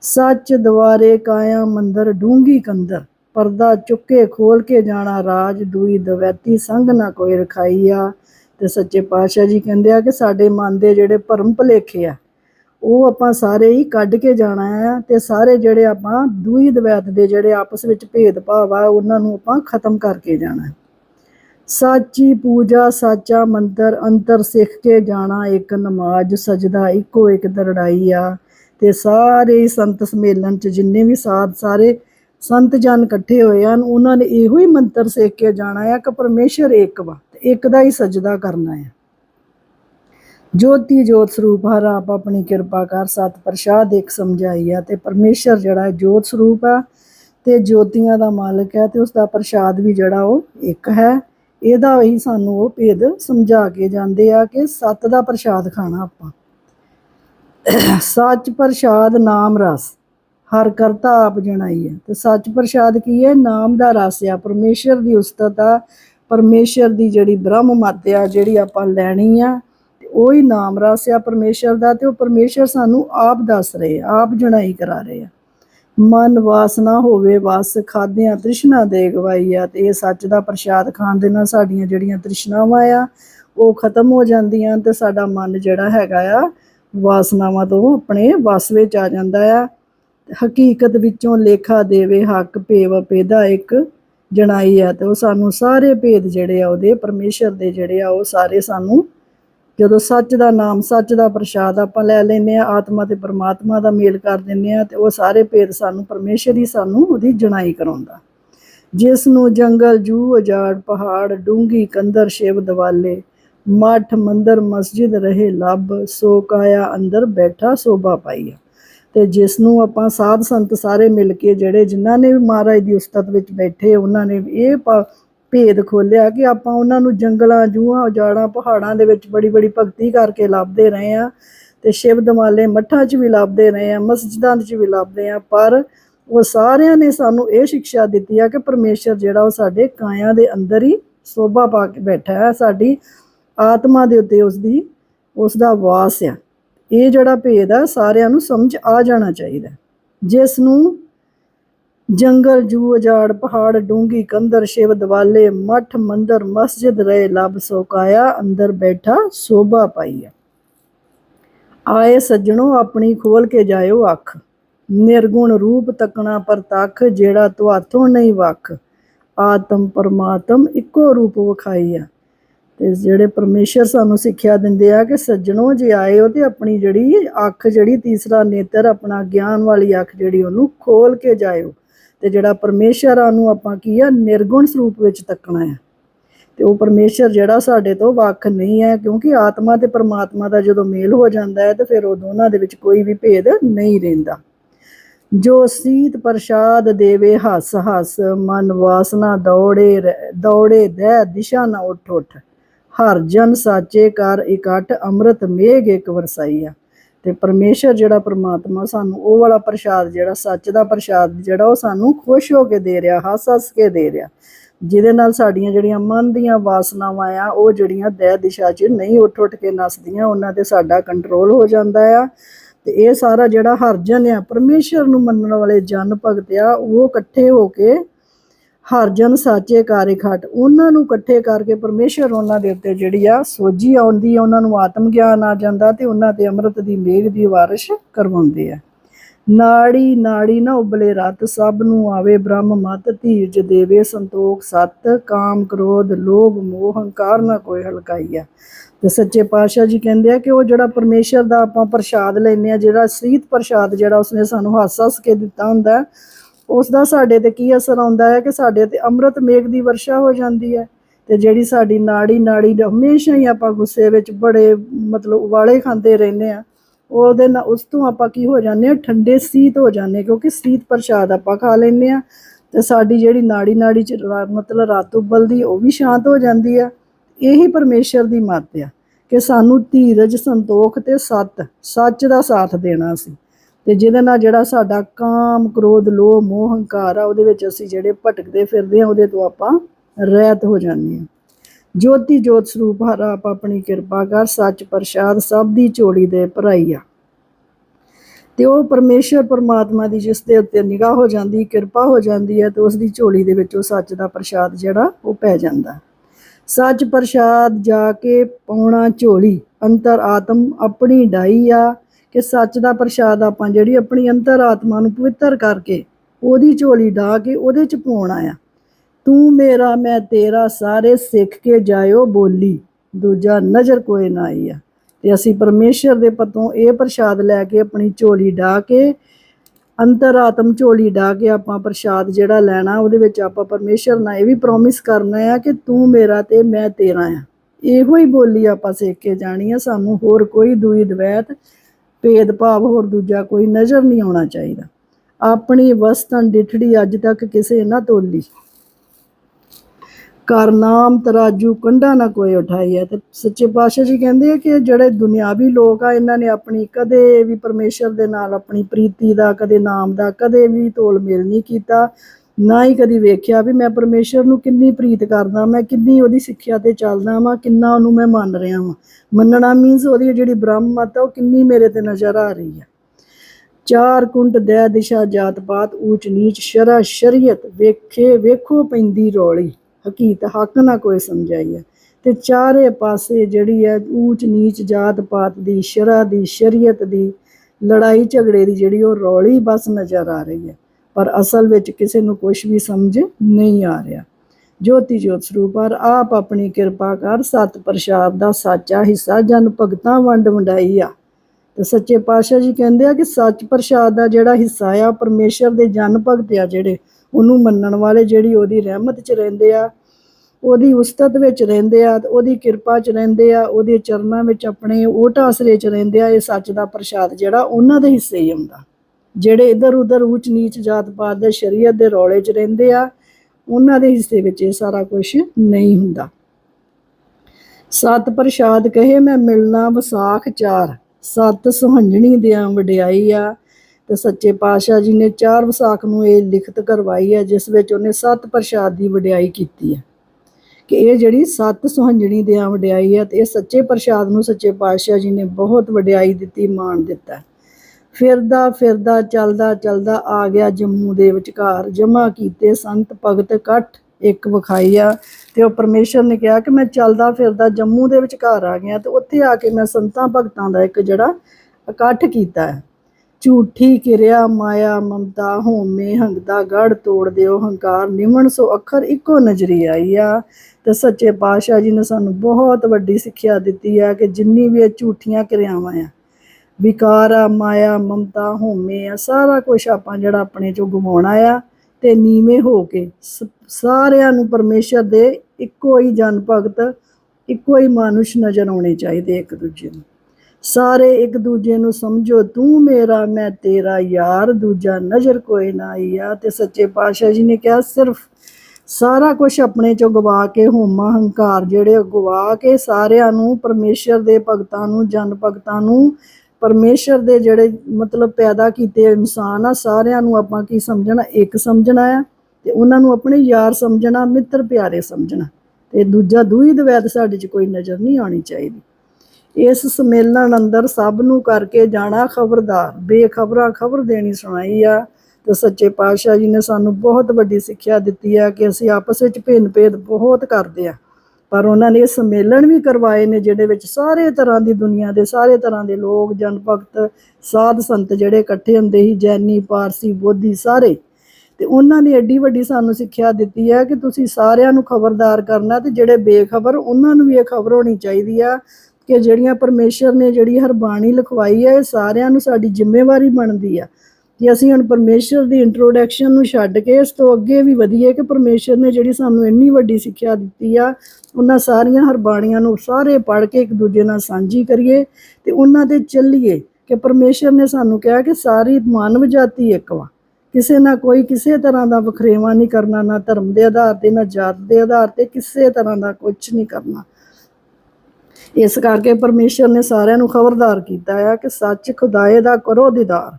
ਸੱਚ ਦਵਾਰੇ ਕਾਇਆ ਮੰਦਰ, ਡੂੰਗੀ ਕੰਦਰ। ਪਰਦਾ ਚੁੱਕੇ ਖੋਲ ਕੇ ਜਾਣਾ ਰਾਜ, ਦੂਈ ਦਵੈਤੀ ਸੰਗ ਨਾ ਕੋਈ ਰਖਾਈ ਆ। ਤੇ ਸੱਚੇ ਪਾਤਸ਼ਾਹ ਜੀ ਕਹਿੰਦੇ ਆ ਕਿ ਸਾਡੇ ਮਨ ਦੇ ਜਿਹੜੇ ਭਰਮ ਭਲੇਖੇ ਆ ਉਹ ਆਪਾਂ ਸਾਰੇ ਹੀ ਕੱਢ ਕੇ ਜਾਣਾ ਆ ਤੇ ਸਾਰੇ ਜਿਹੜੇ ਆਪਾਂ ਦੂਈ ਦਵੈਤ ਦੇ ਜਿਹੜੇ ਆਪਸ ਵਿੱਚ ਭੇਦਭਾਵ ਆ, ਉਹਨਾਂ ਨੂੰ ਆਪਾਂ ਖਤਮ ਕਰਕੇ ਜਾਣਾ ਹੈ। ਸਾਚੀ ਪੂਜਾ, ਸਾਚਾ ਮੰਤਰ ਅੰਤਰ ਸਿੱਖ ਕੇ ਜਾਣਾ ਇੱਕ ਨਮਾਜ਼, ਸਜਦਾ ਇੱਕੋ ਇੱਕ ਦਰੜਾਈ ਆ ਤੇ ਸਾਰੇ ਸੰਤ ਸਮੇਲਨ ਚ ਜਿੰਨੇ ਵੀ ਸਾਧ ਸਾਰੇ ਸੰਤ ਜਨ ਇਕੱਠੇ ਹੋਏ ਹਨ, ਉਹਨਾਂ ਨੇ ਇਹੋ ਹੀ ਮੰਤਰ ਸਿੱਖ ਕੇ ਜਾਣਾ ਆ ਕਿ ਪਰਮੇਸ਼ਰ ਇੱਕ ਵਾ ਤੇ ਇੱਕ ਦਾ ਹੀ ਸਜਦਾ ਕਰਨਾ ਹੈ। ਜੋਤੀ ਜੋਤ ਸਰੂਪ, ਹਰ ਆਪ ਆਪਣੀ ਕਿਰਪਾ ਕਰ, ਸਤ ਪ੍ਰਸ਼ਾਦ ਇੱਕ ਸਮਝਾਈ ਆ ਤੇ ਪਰਮੇਸ਼ਰ ਜਿਹੜਾ ਜੋਤ ਸਰੂਪ ਆ ਤੇ ਜੋਤੀਆਂ ਦਾ ਮਾਲਕ ਹੈ ਤੇ ਉਸ ਦਾ ਪ੍ਰਸ਼ਾਦ ਵੀ ਜਿਹੜਾ ਉਹ ਇੱਕ ਹੈ। ਇਹਦਾ ਹੀ ਸਾਨੂੰ ਉਹ ਭੇਦ ਸਮਝਾ ਕੇ ਜਾਂਦੇ ਆ ਕਿ ਸੱਤ ਦਾ ਪ੍ਰਸ਼ਾਦ ਖਾਣਾ ਆਪਾਂ। ਸੱਚ ਪ੍ਰਸ਼ਾਦ ਨਾਮ ਰਸ, ਹਰ ਕਰਤਾ ਆਪ ਜਣਾਈ ਹੈ। ਤੇ ਸੱਚ ਪ੍ਰਸ਼ਾਦ ਕੀ ਹੈ? ਨਾਮ ਦਾ ਰਸ ਆ। ਪਰਮੇਸ਼ਰ ਦੀ ਉਸਤਤ ਆ। ਪਰਮੇਸ਼ਰ ਦੀ ਜਿਹੜੀ ਬ੍ਰਹਮ ਮੱਤ ਜਿਹੜੀ ਆਪਾਂ ਲੈਣੀ ਆ ਉਹ ਹੀ ਨਾਮ ਰਸ ਆ ਪਰਮੇਸ਼ਰ ਦਾ ਤੇ ਉਹ ਪਰਮੇਸ਼ਰ ਸਾਨੂੰ ਆਪ ਦੱਸ ਰਹੇ ਆ, ਆਪ ਜਣਾਈ ਕਰਾ ਰਹੇ ਆ। ਮਨ ਵਾਸਨਾ ਹੋਵੇ ਵਸ ਖਾਦਿਆਂ ਤ੍ਰਿਸ਼ਨਾ ਦੇ ਗਵਾਈ ਆ ਤੇ ਇਹ ਸੱਚ ਦਾ ਪ੍ਰਸ਼ਾਦ ਖਾਣ ਦੇ ਨਾਲ ਸਾਡੀਆਂ ਜਿਹੜੀਆਂ ਤ੍ਰਿਸ਼ਨਾਵਾਂ ਆ ਉਹ ਖਤਮ ਹੋ ਜਾਂਦੀਆਂ ਤੇ ਸਾਡਾ ਮਨ ਜਿਹੜਾ ਹੈਗਾ ਆ ਵਾਸਨਾਵਾਂ ਤੋਂ ਆਪਣੇ ਵਸ ਵਿੱਚ ਆ ਜਾਂਦਾ ਆ। ਹਕੀਕਤ ਵਿੱਚੋਂ ਲੇਖਾ ਦੇਵੇ ਹੱਕ ਭੇਵ ਪੇਦਾ ਇੱਕ ਜਣਾਈ ਆ ਤੇ ਉਹ ਸਾਨੂੰ ਸਾਰੇ ਭੇਦ ਜਿਹੜੇ ਆ ਉਹਦੇ ਪਰਮੇਸ਼ਰ ਦੇ ਜਿਹੜੇ ਆ ਉਹ ਸਾਰੇ ਸਾਨੂੰ ਜਦੋਂ ਸੱਚ ਦਾ ਨਾਮ, ਸੱਚ ਦਾ ਪ੍ਰਸ਼ਾਦ ਆਪਾਂ ਲੈ ਲੈਨੇ ਆ ਆਤਮਾ ਤੇ ਪਰਮਾਤਮਾ ਦਾ ਮੇਲ ਕਰ ਦਿੰਨੇ ਆ ਤੇ ਉਹ ਸਾਰੇ ਭੇਦ ਸਾਨੂੰ, ਪਰਮੇਸ਼ਰ ਹੀ ਸਾਨੂੰ ਉਹਦੀ ਜਣਾਈ ਕਰਾਉਂਦਾ। ਜਿਸ ਨੂੰ ਜੰਗਲ, ਜੂ ਉਜਾੜ ਪਹਾੜ ਡੂੰਗੀ ਕੰਦਰ ਸ਼ਿਵ ਦਵਾਲੇ, ਮਠ, ਮੰਦਰ, ਮਸਜਿਦ ਰਹੇ ਲੱਭ, ਸੋ ਕਾਇਆ ਅੰਦਰ ਬੈਠਾ, ਸੋਭਾ ਪਾਈਆ। ਤੇ ਜਿਸ ਨੂੰ ਆਪਾਂ ਸਾਧ ਸੰਤ ਸਾਰੇ ਮਿਲ ਕੇ ਜਿਹੜੇ ਜਿਨ੍ਹਾਂ ਨੇ ਵੀ ਮਹਾਰਾਜ ਦੀ ਉਸਤਤ ਵਿੱਚ ਬੈਠੇ, ਉਹਨਾਂ ਨੇ ਵੀ ਇਹ ਪ- ਭੇਦ ਖੋਲਿਆ ਕਿ ਆਪਾਂ ਉਹਨਾਂ ਨੂੰ ਜੰਗਲਾਂ ਜੂਹਾਂ ਉਜਾੜਾਂ, ਪਹਾੜਾਂ ਦੇ ਵਿੱਚ ਬੜੀ ਬੜੀ ਭਗਤੀ ਕਰਕੇ ਲੱਭਦੇ ਰਹੇ ਆ ਤੇ ਸ਼ਿਵ ਦਮਾਲੇ ਮੱਠਾਂ 'ਚ ਵੀ ਲੱਭਦੇ ਰਹੇ ਆ ਮਸਜਿਦਾਂ 'ਚ ਵੀ ਲੱਭਦੇ ਆ ਪਰ ਉਹ ਸਾਰਿਆਂ ਨੇ ਸਾਨੂੰ ਇਹ ਸਿੱਖਿਆ ਦਿੱਤੀ ਆ ਕਿ ਪਰਮੇਸ਼ਰ ਜਿਹੜਾ ਉਹ ਸਾਡੇ ਕਾਇਆ ਦੇ ਅੰਦਰ ਹੀ ਸੋਭਾ ਪਾ ਕੇ ਬੈਠਾ ਹੈ, ਸਾਡੀ ਆਤਮਾ ਦੇ ਉੱਤੇ ਉਸ ਦੀ ਉਸ ਦਾ ਵਾਸ ਆ। ਇਹ ਜਿਹੜਾ ਭੇਦ ਆ, ਸਾਰਿਆਂ ਨੂੰ ਸਮਝ ਆ ਜਾਣਾ ਚਾਹੀਦਾ ਜਿਸ ਨੂੰ ਜੰਗਲ, ਜੂ ਉਜਾੜ ਪਹਾੜ ਡੂੰਗੀ ਕੰਦਰ, ਸ਼ਿਵ ਦਵਾਲੇ, ਮਠ, ਮੰਦਰ, ਮਸਜਿਦ ਰਹੇ ਲਬ ਸੋਕਾਇਆ ਅੰਦਰ ਬੈਠਾ, ਸੋਭਾ ਪਾਈਆ। ਆਏ ਸੱਜਣੋ, ਆਪਣੀ ਖੋਲ ਕੇ ਜਾਇਓ ਅੱਖ। ਨਿਰਗੁਣ ਰੂਪ ਤਕਣਾ ਪਰਤਖ, ਜਿਹੜਾ ਤੁਹਾਥੋਂ ਨਹੀਂ ਵੱਖ। ਆਤਮ ਪਰਮਾਤਮ ਇੱਕੋ ਰੂਪ ਵਿਖਾਈ ਆ ਤੇ ਜਿਹੜੇ ਪਰਮੇਸ਼ਰ ਸਾਨੂੰ ਸਿੱਖਿਆ ਦਿੰਦੇ ਆ ਕਿ ਸੱਜਣੋ, ਜੇ ਆਏ ਹੋ ਤੇ ਆਪਣੀ ਜਿਹੜੀ ਅੱਖ, ਜਿਹੜੀ ਤੀਸਰਾ ਨੇਤਰ, ਆਪਣਾ ਗਿਆਨ ਵਾਲੀ ਅੱਖ ਜਿਹੜੀ ਉਹਨੂੰ ਖੋਲ ਕੇ ਜਾਇਓ। ਤੇ ਜਿਹੜਾ ਪਰਮੇਸ਼ਰ ਆ ਨੂੰ ਆਪਾਂ ਕੀ ਆ, ਨਿਰਗੁਣ ਸਰੂਪ ਵਿੱਚ ਤੱਕਣਾ ਹੈ। ਤੇ ਉਹ ਪਰਮੇਸ਼ਰ ਜਿਹੜਾ ਸਾਡੇ ਤੋਂ ਵੱਖ ਨਹੀਂ ਹੈ, ਕਿਉਂਕਿ ਆਤਮਾ ਤੇ ਪਰਮਾਤਮਾ ਦਾ ਜਦੋਂ ਮੇਲ ਹੋ ਜਾਂਦਾ ਹੈ, ਤੇ ਫਿਰ ਉਹ ਦੋਨਾਂ ਦੇ ਵਿੱਚ ਕੋਈ ਵੀ ਭੇਦ ਨਹੀਂ ਰਹਿੰਦਾ। ਜੋ ਸੀਤ ਪ੍ਰਸ਼ਾਦ ਦੇਵੇ, ਹੱਸ ਹੱਸ, ਮਨ ਵਾਸਨਾ ਦੌੜੇ ਰਹਿ- ਦੌੜੇ ਦਹਿ, ਦਿਸ਼ਾ ਨਾ ਉੱਠ ਉੱਠ। ਹਰ ਜਨ ਸਾਚੇ ਕਰ ਇਕੱਠ, ਅੰਮ੍ਰਿਤ ਮੇਘ ਇੱਕ ਵਰਸਾਈ ਆ। ਤੇ ਪਰਮੇਸ਼ਰ ਜਿਹੜਾ ਪ੍ਰਮਾਤਮਾ ਸਾਨੂੰ ਉਹ ਵਾਲਾ ਪ੍ਰਸ਼ਾਦ ਜਿਹੜਾ, ਸੱਚ ਦਾ ਪ੍ਰਸ਼ਾਦ ਜਿਹੜਾ ਉਹ ਸਾਨੂੰ ਖੁਸ਼ ਹੋ ਕੇ ਦੇ ਰਿਹਾ ਹੱਸ ਹੱਸ ਕੇ ਦੇ ਰਿਹਾ। ਜਿਹਦੇ ਨਾਲ ਸਾਡੀਆਂ ਜਿਹੜੀਆਂ ਮਨ ਦੀਆਂ ਵਾਸਨਾਵਾਂ ਆ, ਉਹ ਜਿਹੜੀਆਂ ਦਹਿ ਦਿਸ਼ਾ 'ਚ ਨਹੀਂ ਉੱਠ ਉੱਠ ਕੇ ਨੱਸਦੀਆਂ, ਉਹਨਾਂ ਤੇ ਸਾਡਾ ਕੰਟਰੋਲ ਹੋ ਜਾਂਦਾ ਆ। ਤੇ ਇਹ ਸਾਰਾ ਜਿਹੜਾ ਹਰਜਨ ਆ, ਪਰਮੇਸ਼ਰ ਨੂੰ ਮੰਨਣ ਵਾਲੇ ਜਨ ਭਗਤ ਆ, ਉਹ ਇਕੱਠੇ ਹੋ ਕੇ ਹਰਜਨ ਸਾਚੇ ਕਾਰੇ ਖਟ। ਉਹਨਾਂ ਨੂੰ ਇਕੱਠੇ ਕਰਕੇ ਪਰਮੇਸ਼ਰ ਉਹਨਾਂ ਦੇ ਉੱਤੇ ਜਿਹੜੀ ਆ ਸੋਝੀ ਆਉਂਦੀ ਆ, ਉਹਨਾਂ ਨੂੰ ਆਤਮ ਗਿਆਨ ਆ ਜਾਂਦਾ ਤੇ ਉਹਨਾਂ ਤੇ ਅੰਮ੍ਰਿਤ ਦੀ ਮੇਘ ਦੀ ਵਾਰਿਸ਼ ਕਰਵਾਉਂਦੇ ਆ। ਨਾੜੀ ਨਾੜੀ ਨਾ ਉਬਲੇ ਰਤ, ਸਭ ਨੂੰ ਆਵੇ ਬ੍ਰਹਮ ਮਤ, ਧੀਰਜ ਦੇਵੇ ਸੰਤੋਖ, ਸਤ, ਕਾਮ, ਕ੍ਰੋਧ, ਲੋਭ, ਮੋਹ, ਹੰਕਾਰ ਨਾ ਕੋਈ ਹਲਕਾਈ ਆ। ਤੇ ਸੱਚੇ ਪਾਤਸ਼ਾਹ ਜੀ ਕਹਿੰਦੇ ਆ ਕਿ ਉਹ ਜਿਹੜਾ ਪਰਮੇਸ਼ਰ ਦਾ ਆਪਾਂ ਪ੍ਰਸ਼ਾਦ ਲੈਨੇ ਆ, ਜਿਹੜਾ ਸੀਤ ਪ੍ਰਸ਼ਾਦ ਜਿਹੜਾ ਉਸਨੇ ਸਾਨੂੰ ਹੱਸ ਹੱਸ ਕੇ ਦਿੱਤਾ ਹੁੰਦਾ ਉਸ ਦਾ ਸਾਡੇ ਤੇ ਕੀ ਅਸਰ ਆਉਂਦਾ ਹੈ ਕਿ ਸਾਡੇ ਤੇ ਅੰਮ੍ਰਿਤ ਮੇਘ ਦੀ ਵਰਸ਼ਾ ਹੋ ਜਾਂਦੀ ਹੈ ਤੇ ਜਿਹੜੀ ਸਾਡੀ ਨਾੜੀ ਨਾੜੀ ਹਮੇਸ਼ਾ ਹੀ ਆਪਾਂ ਗੁੱਸੇ ਵਿੱਚ ਬੜੇ ਮਤਲਬ ਉਬਾਲੇ ਖਾਂਦੇ ਰਹਿੰਦੇ ਆ ਉਹਦੇ ਨਾਲ ਉਸ ਤੋਂ ਆਪਾਂ ਕੀ ਹੋ ਜਾਂਦੇ ਆ ਠੰਡੇ ਸੀਤ ਹੋ ਜਾਂਦੇ ਕਿਉਂਕਿ ਸੀਤ ਪ੍ਰਸ਼ਾਦ ਆਪਾਂ ਖਾ ਲੈਂਦੇ ਆ ਤੇ ਸਾਡੀ ਜਿਹੜੀ ਨਾੜੀ ਨਾੜੀ ਚ ਰਾ- ਮਤਲਬ ਰਾਤ ਉਬਲਦੀ ਉਹ ਵੀ ਸ਼ਾਂਤ ਹੋ ਜਾਂਦੀ ਆ ਇਹੀ ਪਰਮੇਸ਼ਰ ਦੀ ਮੱਤ ਆ ਕਿ ਸਾਨੂੰ ਧੀਰਜ, ਸੰਤੋਖ ਤੇ ਸੱਤ, ਸੱਚ ਦਾ ਸਾਥ ਦੇਣਾ ਸੀ ਤੇ ਜਿਹਦੇ ਨਾਲ ਜਿਹੜਾ ਸਾਡਾ ਕਾਮ, ਕ੍ਰੋਧ, ਲੋਭ, ਮੋਹ, ਹੰਕਾਰ ਆ, ਉਹਦੇ ਵਿੱਚ ਅਸੀਂ ਜਿਹੜੇ ਭਟਕਦੇ ਫਿਰਦੇ ਆ, ਉਹਦੇ ਤੋਂ ਆਪਾਂ ਰਹਿਤ ਹੋ ਜਾਂਦੇ ਆ। ਜੋਤੀ ਜੋਤ ਸਰੂਪ ਹਰ ਆਪ ਆਪਣੀ ਕਿਰਪਾ ਕਰ, ਸੱਚ ਪ੍ਰਸ਼ਾਦ ਸਭ ਦੀ ਝੋਲੀ ਦੇ ਭਰਾਈ ਆ। ਤੇ ਉਹ ਪਰਮੇਸ਼ਰ ਪਰਮਾਤਮਾ ਦੀ ਜਿਸ ਦੇ ਉੱਤੇ ਨਿਗਾਹ ਹੋ ਜਾਂਦੀ, ਕਿਰਪਾ ਹੋ ਜਾਂਦੀ ਹੈ ਤੇ ਉਸ ਦੀ ਝੋਲੀ ਦੇ ਵਿੱਚ ਉਹ ਸੱਚ ਦਾ ਪ੍ਰਸ਼ਾਦ ਜਿਹੜਾ, ਉਹ ਪੈ ਜਾਂਦਾ। ਸੱਚ ਪ੍ਰਸ਼ਾਦ ਜਾ ਕੇ ਪਾਉਣਾ ਝੋਲੀ, ਅੰਤਰ ਆਤਮ ਆਪਣੀ ਡਾਈ ਆ ਕਿ ਸੱਚ ਦਾ ਪ੍ਰਸ਼ਾਦ ਆਪਾਂ ਜਿਹੜੀ ਆਪਣੀ ਅੰਤਰ ਆਤਮਾ ਨੂੰ ਪਵਿੱਤਰ ਕਰਕੇ ਉਹਦੀ ਝੋਲੀ ਢਾ ਕੇ ਉਹਦੇ ਚ ਪਾਉਣਾ ਆ ਤੂੰ ਮੇਰਾ, ਮੈਂ ਤੇਰਾ, ਸਾਰੇ ਸਿੱਖ ਕੇ ਜਾਇਓ ਬੋਲੀ, ਦੂਜਾ ਨਜ਼ਰ ਕੋਈ ਨਾ ਆਈ ਆ। ਤੇ ਅਸੀਂ ਪਰਮੇਸ਼ਰ ਦੇ ਪਤੋਂ ਇਹ ਪ੍ਰਸ਼ਾਦ ਲੈ ਕੇ ਆਪਣੀ ਝੋਲੀ ਢਾ ਕੇ ਅੰਤਰਾਤਮ ਝੋਲੀ ਢਾ ਕੇ ਆਪਾਂ ਪ੍ਰਸ਼ਾਦ ਜਿਹੜਾ ਲੈਣਾ, ਉਹਦੇ ਵਿੱਚ ਆਪਾਂ ਪਰਮੇਸ਼ਰ ਨਾਲ ਇਹ ਵੀ ਪ੍ਰੋਮਿਸ ਕਰਨਾ ਆ ਕਿ ਤੂੰ ਮੇਰਾ ਤੇ ਮੈਂ ਤੇਰਾ ਆ। ਇਹੋ ਹੀ ਬੋਲੀ ਆਪਾਂ ਸਿੱਖ ਕੇ ਜਾਣੀ ਆ, ਸਾਨੂੰ ਹੋਰ ਕੋਈ ਦੂਈ ਦਵੈਤ ਭੇਦ ਭਾਵ ਹੋਰ ਦੂਜਾ ਕੋਈ ਨਜ਼ਰ ਨਹੀਂ ਆਉਣਾ ਚਾਹੀਦਾ। ਆਪਣੀ ਵਸਤਨ ਡਿਠੜੀ ਅੱਜ ਤੱਕ ਕਿਸੇ ਨਾ ਤੋਲੀ। ਕਰ ਨਾਮ ਤਰਾਜੂ ਕੰਡਾ ਨਾ ਕੋਈ ਉਠਾਈ ਹੈ। ਤੇ ਸੱਚੇ ਪਾਤਸ਼ਾਹ ਜੀ ਕਹਿੰਦੇ ਆ ਕਿ ਜਿਹੜੇ ਦੁਨਿਆਵੀ ਲੋਕ ਆ, ਇਹਨਾਂ ਨੇ ਆਪਣੀ ਕਦੇ ਵੀ ਪਰਮੇਸ਼ਰ ਦੇ ਨਾਲ ਆਪਣੀ ਪ੍ਰੀਤੀ ਦਾ, ਕਦੇ ਨਾਮ ਦਾ, ਕਦੇ ਵੀ ਤੋਲ ਮੇਲ ਨਹੀਂ ਕੀਤਾ। ਨਾ ਹੀ ਕਦੀ ਵੇਖਿਆ ਵੀ ਮੈਂ ਪਰਮੇਸ਼ਰ ਨੂੰ ਕਿੰਨੀ ਪ੍ਰੀਤ ਕਰਦਾ ਮੈਂ ਕਿੰਨੀ ਉਹਦੀ ਸਿੱਖਿਆ ਤੇ ਚੱਲਦਾ ਵਾਂ, ਕਿੰਨਾ ਉਹਨੂੰ ਮੈਂ ਮੰਨ ਰਿਹਾ ਵਾਂ। ਮੰਨਣਾ ਮੀਨਸ ਉਹਦੀ ਜਿਹੜੀ ਬ੍ਰਹਮ ਮਤ ਉਹ ਕਿੰਨੀ ਮੇਰੇ ਤੇ ਨਜ਼ਰ ਆ ਰਹੀ ਹੈ ਚਾਰ ਕੁੰਡ ਦੈ ਦਿਸ਼ਾ ਜਾਤ ਪਾਤ, ਊਚ ਨੀਚ ਸ਼ਰਾ ਸ਼ਰੀਅਤ, ਵੇਖੇ ਵੇਖੋ ਪੈਂਦੀ ਰੋਲੀ। ਹਕੀਤ ਹੱਕ ਨਾ ਕੋਈ ਸਮਝਾਈ ਹੈ ਤੇ ਚਾਰੇ ਪਾਸੇ ਜਿਹੜੀ ਹੈ ਊਚ ਨੀਚ ਜਾਤ ਪਾਤ ਦੀ ਸ਼ਰਾ ਦੀ ਸ਼ਰੀਅਤ ਦੀ ਲੜਾਈ ਝਗੜੇ ਦੀ ਜਿਹੜੀ ਉਹ ਰੌਲੀ ਬਸ ਨਜ਼ਰ ਆ ਰਹੀ ਹੈ ਪਰ ਅਸਲ ਵਿੱਚ ਕਿਸੇ ਨੂੰ ਕੁਝ ਵੀ ਸਮਝ ਨਹੀਂ ਆ ਰਿਹਾ। ਜੋਤੀ ਜੋਤ ਸਰੂਪ ਔਰ ਆਪ ਆਪਣੀ ਕਿਰਪਾ ਕਰ ਸਤ ਪ੍ਰਸ਼ਾਦ ਦਾ ਸਾਚਾ ਹਿੱਸਾ ਜਨ ਭਗਤਾਂ ਵੰਡ ਵੰਡਾਈ ਆ। ਤੇ ਸੱਚੇ ਪਾਤਸ਼ਾਹ ਜੀ ਕਹਿੰਦੇ ਆ ਕਿ ਸੱਚ ਪ੍ਰਸ਼ਾਦ ਦਾ ਜਿਹੜਾ ਹਿੱਸਾ ਆ ਪਰਮੇਸ਼ਰ ਦੇ ਜਨ ਭਗਤ ਆ ਜਿਹੜੇ, ਉਹਨੂੰ ਮੰਨਣ ਵਾਲੇ ਜਿਹੜੀ ਉਹਦੀ ਰਹਿਮਤ 'ਚ ਰਹਿੰਦੇ ਆ, ਉਹਦੀ ਉਸਤਤ ਵਿੱਚ ਰਹਿੰਦੇ ਆ ਉਹਦੀ ਕਿਰਪਾ 'ਚ ਰਹਿੰਦੇ ਆ, ਉਹਦੇ ਚਰਨਾਂ ਵਿੱਚ ਆਪਣੇ ਓਟ ਆਸਰੇ 'ਚ ਰਹਿੰਦੇ ਆ, ਇਹ ਸੱਚ ਦਾ ਪ੍ਰਸ਼ਾਦ ਜਿਹੜਾ ਉਹਨਾਂ ਦੇ ਹਿੱਸੇ ਹੀ ਹੁੰਦਾ ਜਿਹੜੇ ਇਧਰ ਉਧਰ ਊਚ ਨੀਚ ਜਾਤ ਪਾਤ ਦੇ ਸ਼ਰੀਅਤ ਦੇ ਰੌਲੇ 'ਚ ਰਹਿੰਦੇ ਆ, ਉਹਨਾਂ ਦੇ ਹਿੱਸੇ ਵਿੱਚ ਇਹ ਸਾਰਾ ਕੁਝ ਨਹੀਂ ਹੁੰਦਾ। ਸਤ ਪ੍ਰਸ਼ਾਦ ਕਹੇ ਮੈਂ ਮਿਲਣਾ ਵਿਸਾਖ ਚਾਰ, ਸਤ ਸੁਹੰਜਣੀ ਦਿਆਂ ਵਡਿਆਈ ਆ। ਤੇ ਸੱਚੇ ਪਾਤਸ਼ਾਹ ਜੀ ਨੇ ਚਾਰ ਵਿਸਾਖ ਨੂੰ ਇਹ ਲਿਖਤ ਕਰਵਾਈ ਹੈ ਜਿਸ ਵਿੱਚ ਉਹਨੇ ਸਤ ਪ੍ਰਸ਼ਾਦ ਦੀ ਵਡਿਆਈ ਕੀਤੀ ਹੈ ਕਿ ਇਹ ਜਿਹੜੀ ਸਤ ਸੁਹੰਜਣੀ ਦਿਆਂ ਵਡਿਆਈ ਹੈ ਤੇ ਇਹ ਸੱਚੇ ਪ੍ਰਸ਼ਾਦ ਨੂੰ ਸੱਚੇ ਪਾਤਸ਼ਾਹ ਜੀ ਨੇ ਬਹੁਤ ਵਡਿਆਈ ਦਿੱਤੀ, ਮਾਣ ਦਿੱਤਾ। ਫਿਰਦਾ ਫਿਰਦਾ, ਚੱਲਦਾ ਚੱਲਦਾ ਆ ਗਿਆ ਜੰਮੂ ਦੇ ਵਿਚਕਾਰ। ਜਮਾ ਕੀਤੇ ਸੰਤ ਭਗਤ ਇਕੱਠ, ਇੱਕ ਵਿਖਾਈ ਆ ਤੇ ਉਹ ਪਰਮੇਸ਼ਰ ਨੇ ਕਿਹਾ ਕਿ ਮੈਂ ਚੱਲਦਾ ਫਿਰਦਾ ਜੰਮੂ ਦੇ ਵਿਚਕਾਰ ਆ ਗਿਆ ਤੇ ਉੱਥੇ ਆ ਕੇ ਮੈਂ ਸੰਤਾਂ ਭਗਤਾਂ ਦਾ ਇੱਕ ਜਿਹੜਾ ਇਕੱਠ ਕੀਤਾ ਹੈ। ਝੂਠੀ ਕਿਰਿਆ, ਮਾਇਆ, ਮਮਤਾ ਹੋਮੇ ਹੰਗਦਾ ਗੜ ਤੋੜ ਦਿਓ, ਹੰਕਾਰ, ਨਿਮਣ, ਸੋ ਅੱਖਰ ਇੱਕੋ ਨਜ਼ਰੀ ਆਈ ਆ। ਤੇ ਸੱਚੇ ਪਾਤਸ਼ਾਹ ਜੀ ਨੇ ਸਾਨੂੰ ਬਹੁਤ ਵੱਡੀ ਸਿੱਖਿਆ ਦਿੱਤੀ ਆ ਕਿ ਜਿੰਨੀ ਵੀ ਇਹ ਝੂਠੀਆਂ ਕਿਰਿਆਵਾਂ ਆ ਵਿਕਾਰ ਆ, ਮਾਇਆ, ਮਮਤਾ ਹੋਮੇ ਆ, ਸਾਰਾ ਕੁਝ ਆਪਾਂ ਜਿਹੜਾ ਆਪਣੇ ਚੋਂ ਗਵਾਉਣਾ ਆ ਤੇ ਨੀਵੇਂ ਹੋ ਕੇ ਸ- ਸਾਰਿਆਂ ਨੂੰ ਪਰਮੇਸ਼ਰ ਦੇ ਇੱਕੋ ਹੀ ਜਨ ਭਗਤ, ਇੱਕੋ ਹੀ ਮਾਨੁਸ਼ ਨਜ਼ਰ ਆਉਣੇ ਚਾਹੀਦੇ ਇੱਕ ਦੂਜੇ ਨੂੰ। ਸਾਰੇ ਇੱਕ ਦੂਜੇ ਨੂੰ ਸਮਝੋ, ਤੂੰ ਮੇਰਾ, ਮੈਂ ਤੇਰਾ ਯਾਰ, ਦੂਜਾ ਨਜ਼ਰ ਕੋਈ ਨਾ ਆਈਆ ਤੇ ਸੱਚੇ ਪਾਤਸ਼ਾਹ ਜੀ ਨੇ ਕਿਹਾ, ਸਿਰਫ ਸਾਰਾ ਕੁਝ ਆਪਣੇ ਚੋਂ ਗਵਾ ਕੇ ਹੋਮਾ ਹੰਕਾਰ ਜਿਹੜੇ ਉਹ ਗਵਾ ਕੇ ਸਾਰਿਆਂ ਨੂੰ, ਪਰਮੇਸ਼ਰ ਦੇ ਭਗਤਾਂ ਨੂੰ, ਜਨ ਭਗਤਾਂ ਨੂੰ ਪਰਮੇਸ਼ਰ ਦੇ ਜਿਹੜੇ ਮਤਲਬ ਪੈਦਾ ਕੀਤੇ ਇਨਸਾਨ ਆ, ਸਾਰਿਆਂ ਨੂੰ ਆਪਾਂ ਕੀ ਸਮਝਣਾ? ਇੱਕ ਸਮਝਣਾ ਆ ਤੇ ਉਹਨਾਂ ਨੂੰ ਆਪਣੇ ਯਾਰ ਸਮਝਣਾ, ਮਿੱਤਰ ਪਿਆਰੇ ਸਮਝਣਾ। ਤੇ ਦੂਜਾ ਦੂਈ ਦਵੈਤ ਸਾਡੇ 'ਚ ਕੋਈ ਨਜ਼ਰ ਨਹੀਂ ਆਉਣੀ ਚਾਹੀਦੀ। ਇਸ ਸਮੇਲਨ ਅੰਦਰ ਸਭ ਨੂੰ ਕਰਕੇ ਜਾਣਾ ਖਬਰਦਾਰ, ਬੇਖਬਰਾਂ ਖਬਰ ਦੇਣੀ ਸੁਣਾਈ ਆ। ਤੇ ਸੱਚੇ ਪਾਤਸ਼ਾਹ ਜੀ ਨੇ ਸਾਨੂੰ ਬਹੁਤ ਵੱਡੀ ਸਿੱਖਿਆ ਦਿੱਤੀ ਆ ਕਿ ਅਸੀਂ ਆਪਸ ਵਿੱਚ ਭਿੰਨ ਭੇਦ ਬਹੁਤ ਕਰਦੇ ਆ। ਪਰ ਉਹਨਾਂ ਨੇ ਇਹ ਸੰਮੇਲਨ ਵੀ ਕਰਵਾਏ ਨੇ ਜਿਹੜੇ ਵਿੱਚ ਸਾਰੇ ਤਰ੍ਹਾਂ ਦੀ ਦੁਨੀਆ ਦੇ, ਸਾਰੇ ਤਰ੍ਹਾਂ ਦੇ ਲੋਕ ਜਨ ਭਗਤ ਸਾਧ ਸੰਤ ਜਿਹੜੇ ਇਕੱਠੇ ਹੁੰਦੇ ਸੀ, ਜੈਨੀ, ਪਾਰਸੀ, ਬੋਧੀ ਸਾਰੇ। ਤੇ ਉਹਨਾਂ ਨੇ ਐਡੀ ਵੱਡੀ ਸਾਨੂੰ ਸਿੱਖਿਆ ਦਿੱਤੀ ਹੈ ਕਿ ਤੁਸੀਂ ਸਾਰਿਆਂ ਨੂੰ ਖਬਰਦਾਰ ਕਰਨਾ ਤੇ ਜਿਹੜੇ ਬੇਖਬਰ, ਉਹਨਾਂ ਨੂੰ ਵੀ ਇਹ ਖਬਰ ਹੋਣੀ ਚਾਹੀਦੀ ਆ ਕਿ ਜਿਹੜੀਆਂ ਪਰਮੇਸ਼ਰ ਨੇ ਜਿਹੜੀ ਹਰ ਬਾਣੀ ਲਿਖਵਾਈ ਹੈ, ਇਹ ਸਾਰਿਆਂ ਨੂੰ ਸਾਡੀ ਜ਼ਿੰਮੇਵਾਰੀ ਬਣਦੀ ਆ। ਕਿ ਅਸੀਂ ਹੁਣ ਪਰਮੇਸ਼ਰ ਦੀ ਇੰਟਰੋਡਕਸ਼ਨ ਨੂੰ ਛੱਡ ਕੇ ਇਸ ਤੋਂ ਅੱਗੇ ਵੀ ਵਧੀਏ ਕਿ ਪਰਮੇਸ਼ਰ ਨੇ ਜਿਹੜੀ ਸਾਨੂੰ ਇੰਨੀ ਵੱਡੀ ਸਿੱਖਿਆ ਦਿੱਤੀ ਆ, ਉਹਨਾਂ ਸਾਰੀਆਂ ਹਰਬਾਣੀਆਂ ਨੂੰ ਸਾਰੇ ਪੜ੍ਹ ਕੇ ਇੱਕ ਦੂਜੇ ਨਾਲ ਸਾਂਝੀ ਕਰੀਏ ਤੇ ਉਹਨਾਂ ਤੇ ਚੱਲੀਏ ਕਿ ਪਰਮੇਸ਼ਰ ਨੇ ਸਾਨੂੰ ਕਿਹਾ ਕਿ ਸਾਰੀ ਮਾਨਵ ਜਾਤੀ ਇੱਕ ਵਾ। ਕਿਸੇ ਨਾਲ ਕੋਈ ਕਿਸੇ ਤਰ੍ਹਾਂ ਦਾ ਵਖਰੇਵਾ ਨਹੀਂ ਕਰਨਾ, ਨਾ ਧਰਮ ਦੇ ਆਧਾਰ ਤੇ, ਨਾ ਜਾਤ ਦੇ ਆਧਾਰ ਤੇ, ਕਿਸੇ ਤਰ੍ਹਾਂ ਦਾ ਕੁਝ ਨਹੀਂ ਕਰਨਾ। ਇਸ ਕਰਕੇ ਪਰਮੇਸ਼ਰ ਨੇ ਸਾਰਿਆਂ ਨੂੰ ਖਬਰਦਾਰ ਕੀਤਾ ਆ ਕਿ ਸੱਚ ਖੁਦਾਏ ਦਾ ਕਰੋ ਦੀਦਾਰ।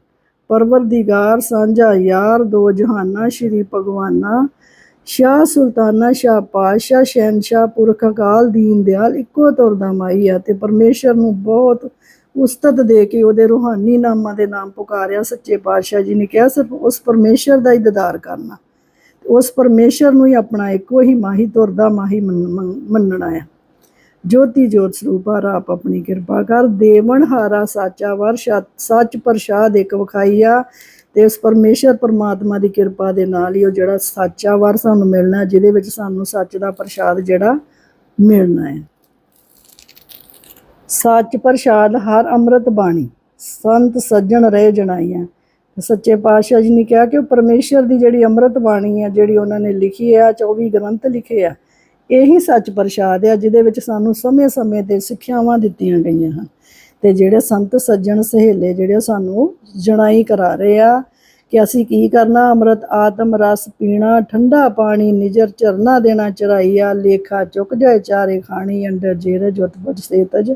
ਪਰਵਰਦੀਗਾਰ ਸਾਂਝਾ ਯਾਰ ਦੋ ਜਹਾਨਾ, ਸ਼੍ਰੀ ਭਗਵਾਨਾ, ਸ਼ਾਹ ਸੁਲਤਾਨਾ, ਸ਼ਾਹ ਪਾਤਸ਼ਾਹ, ਸ਼ਹਿਨਸ਼ਾਹ, ਪੁਰਖ ਅਕਾਲ, ਦੀਨ ਦਿਆਲ ਇੱਕੋ ਤੁਰ ਦਾ ਮਾਈ ਆ ਤੇ ਪਰਮੇਸ਼ਰ ਨੂੰ ਬਹੁਤ ਉਸਤਤ ਦੇ ਕੇ ਉਹਦੇ ਰੂਹਾਨੀ ਨਾਮਾਂ ਦੇ ਨਾਮ ਪੁਕਾਰਿਆ ਸੱਚੇ ਪਾਤਸ਼ਾਹ ਜੀ ਨੇ ਕਿਹਾ, ਸਿਰਫ ਉਸ ਪਰਮੇਸ਼ਰ ਦਾ ਹੀ ਦੀਦਾਰ ਕਰਨਾ। ਉਸ ਪਰਮੇਸ਼ਰ ਨੂੰ ਹੀ ਆਪਣਾ ਇੱਕੋ ਹੀ ਮਾਹੀ ਤੁਰਦਾ ਮਾਹੀ ਮੰਨ- ਮੰਨਣਾ ਆ। ਜੋਤੀ ਜੋਤ ਸਰੂਪਾ ਆਪ ਆਪਣੀ ਕਿਰਪਾ ਕਰ। ਦੇਵਨ ਹਾਰਾ ਸਾਚਾ ਵਰ ਸਤ- ਸੱਚ ਪ੍ਰਸ਼ਾਦ ਇੱਕ ਵਿਖਾਈ ਆ ਤੇ ਉਸ ਪਰਮੇਸ਼ਰ ਪਰਮਾਤਮਾ ਦੀ ਕਿਰਪਾ ਦੇ ਨਾਲ ਹੀ ਉਹ ਜਿਹੜਾ ਸਾਚਾ ਵਰ ਸਾਨੂੰ ਮਿਲਣਾ, ਜਿਹਦੇ ਵਿੱਚ ਸਾਨੂੰ ਸੱਚ ਦਾ ਪ੍ਰਸ਼ਾਦ ਜਿਹੜਾ ਮਿਲਣਾ ਹੈ। ਸੱਚ ਪ੍ਰਸ਼ਾਦ ਹਰ ਅੰਮ੍ਰਿਤ ਬਾਣੀ, ਸੰਤ ਸੱਜਣ ਰਹਿ ਜਣਾਈਆਂ ਸੱਚੇ ਪਾਤਸ਼ਾਹ ਜੀ ਨੇ ਕਿਹਾ ਕਿ ਉਹ ਪਰਮੇਸ਼ਰ ਦੀ ਜਿਹੜੀ ਅੰਮ੍ਰਿਤ ਬਾਣੀ ਆ ਜਿਹੜੀ ਉਹਨਾਂ ਨੇ ਲਿਖੀ ਹੈ 24 ਗ੍ਰੰਥ ਲਿਖੇ ਆ ਇਹੀ ਸੱਚ ਪ੍ਰਸ਼ਾਦ ਆ, ਜਿਹਦੇ ਵਿੱਚ ਸਾਨੂੰ ਸਮੇਂ-ਸਮੇਂ ਤੇ ਸਿੱਖਿਆਵਾਂ ਦਿੱਤੀਆਂ ਗਈਆਂ ਹਨ। ਤੇ ਜਿਹੜੇ ਸੰਤ ਸੱਜਣ ਸਹੇਲੇ ਜਿਹੜੇ ਸਾਨੂੰ ਜਣਾਈ ਕਰਾ ਰਹੇ ਆ ਕਿ ਅਸੀਂ ਕੀ ਕਰਨਾ, ਅੰਮ੍ਰਿਤ, ਆਤਮ, ਰਸ ਪੀਣਾ, ਠੰਡਾ ਪਾਣੀ, ਨਿਜਰ ਚਰਨਾ ਦੇਣਾ ਚਰਾਈਆ ਲੇਖਾ, ਚੁੱਕ ਜਾਏ, ਚਾਰੇ ਖਾਣੀ ਅੰਦਰ ਜੇਰ ਜੁਤ ਬੁਝ ਸੇਤਜ,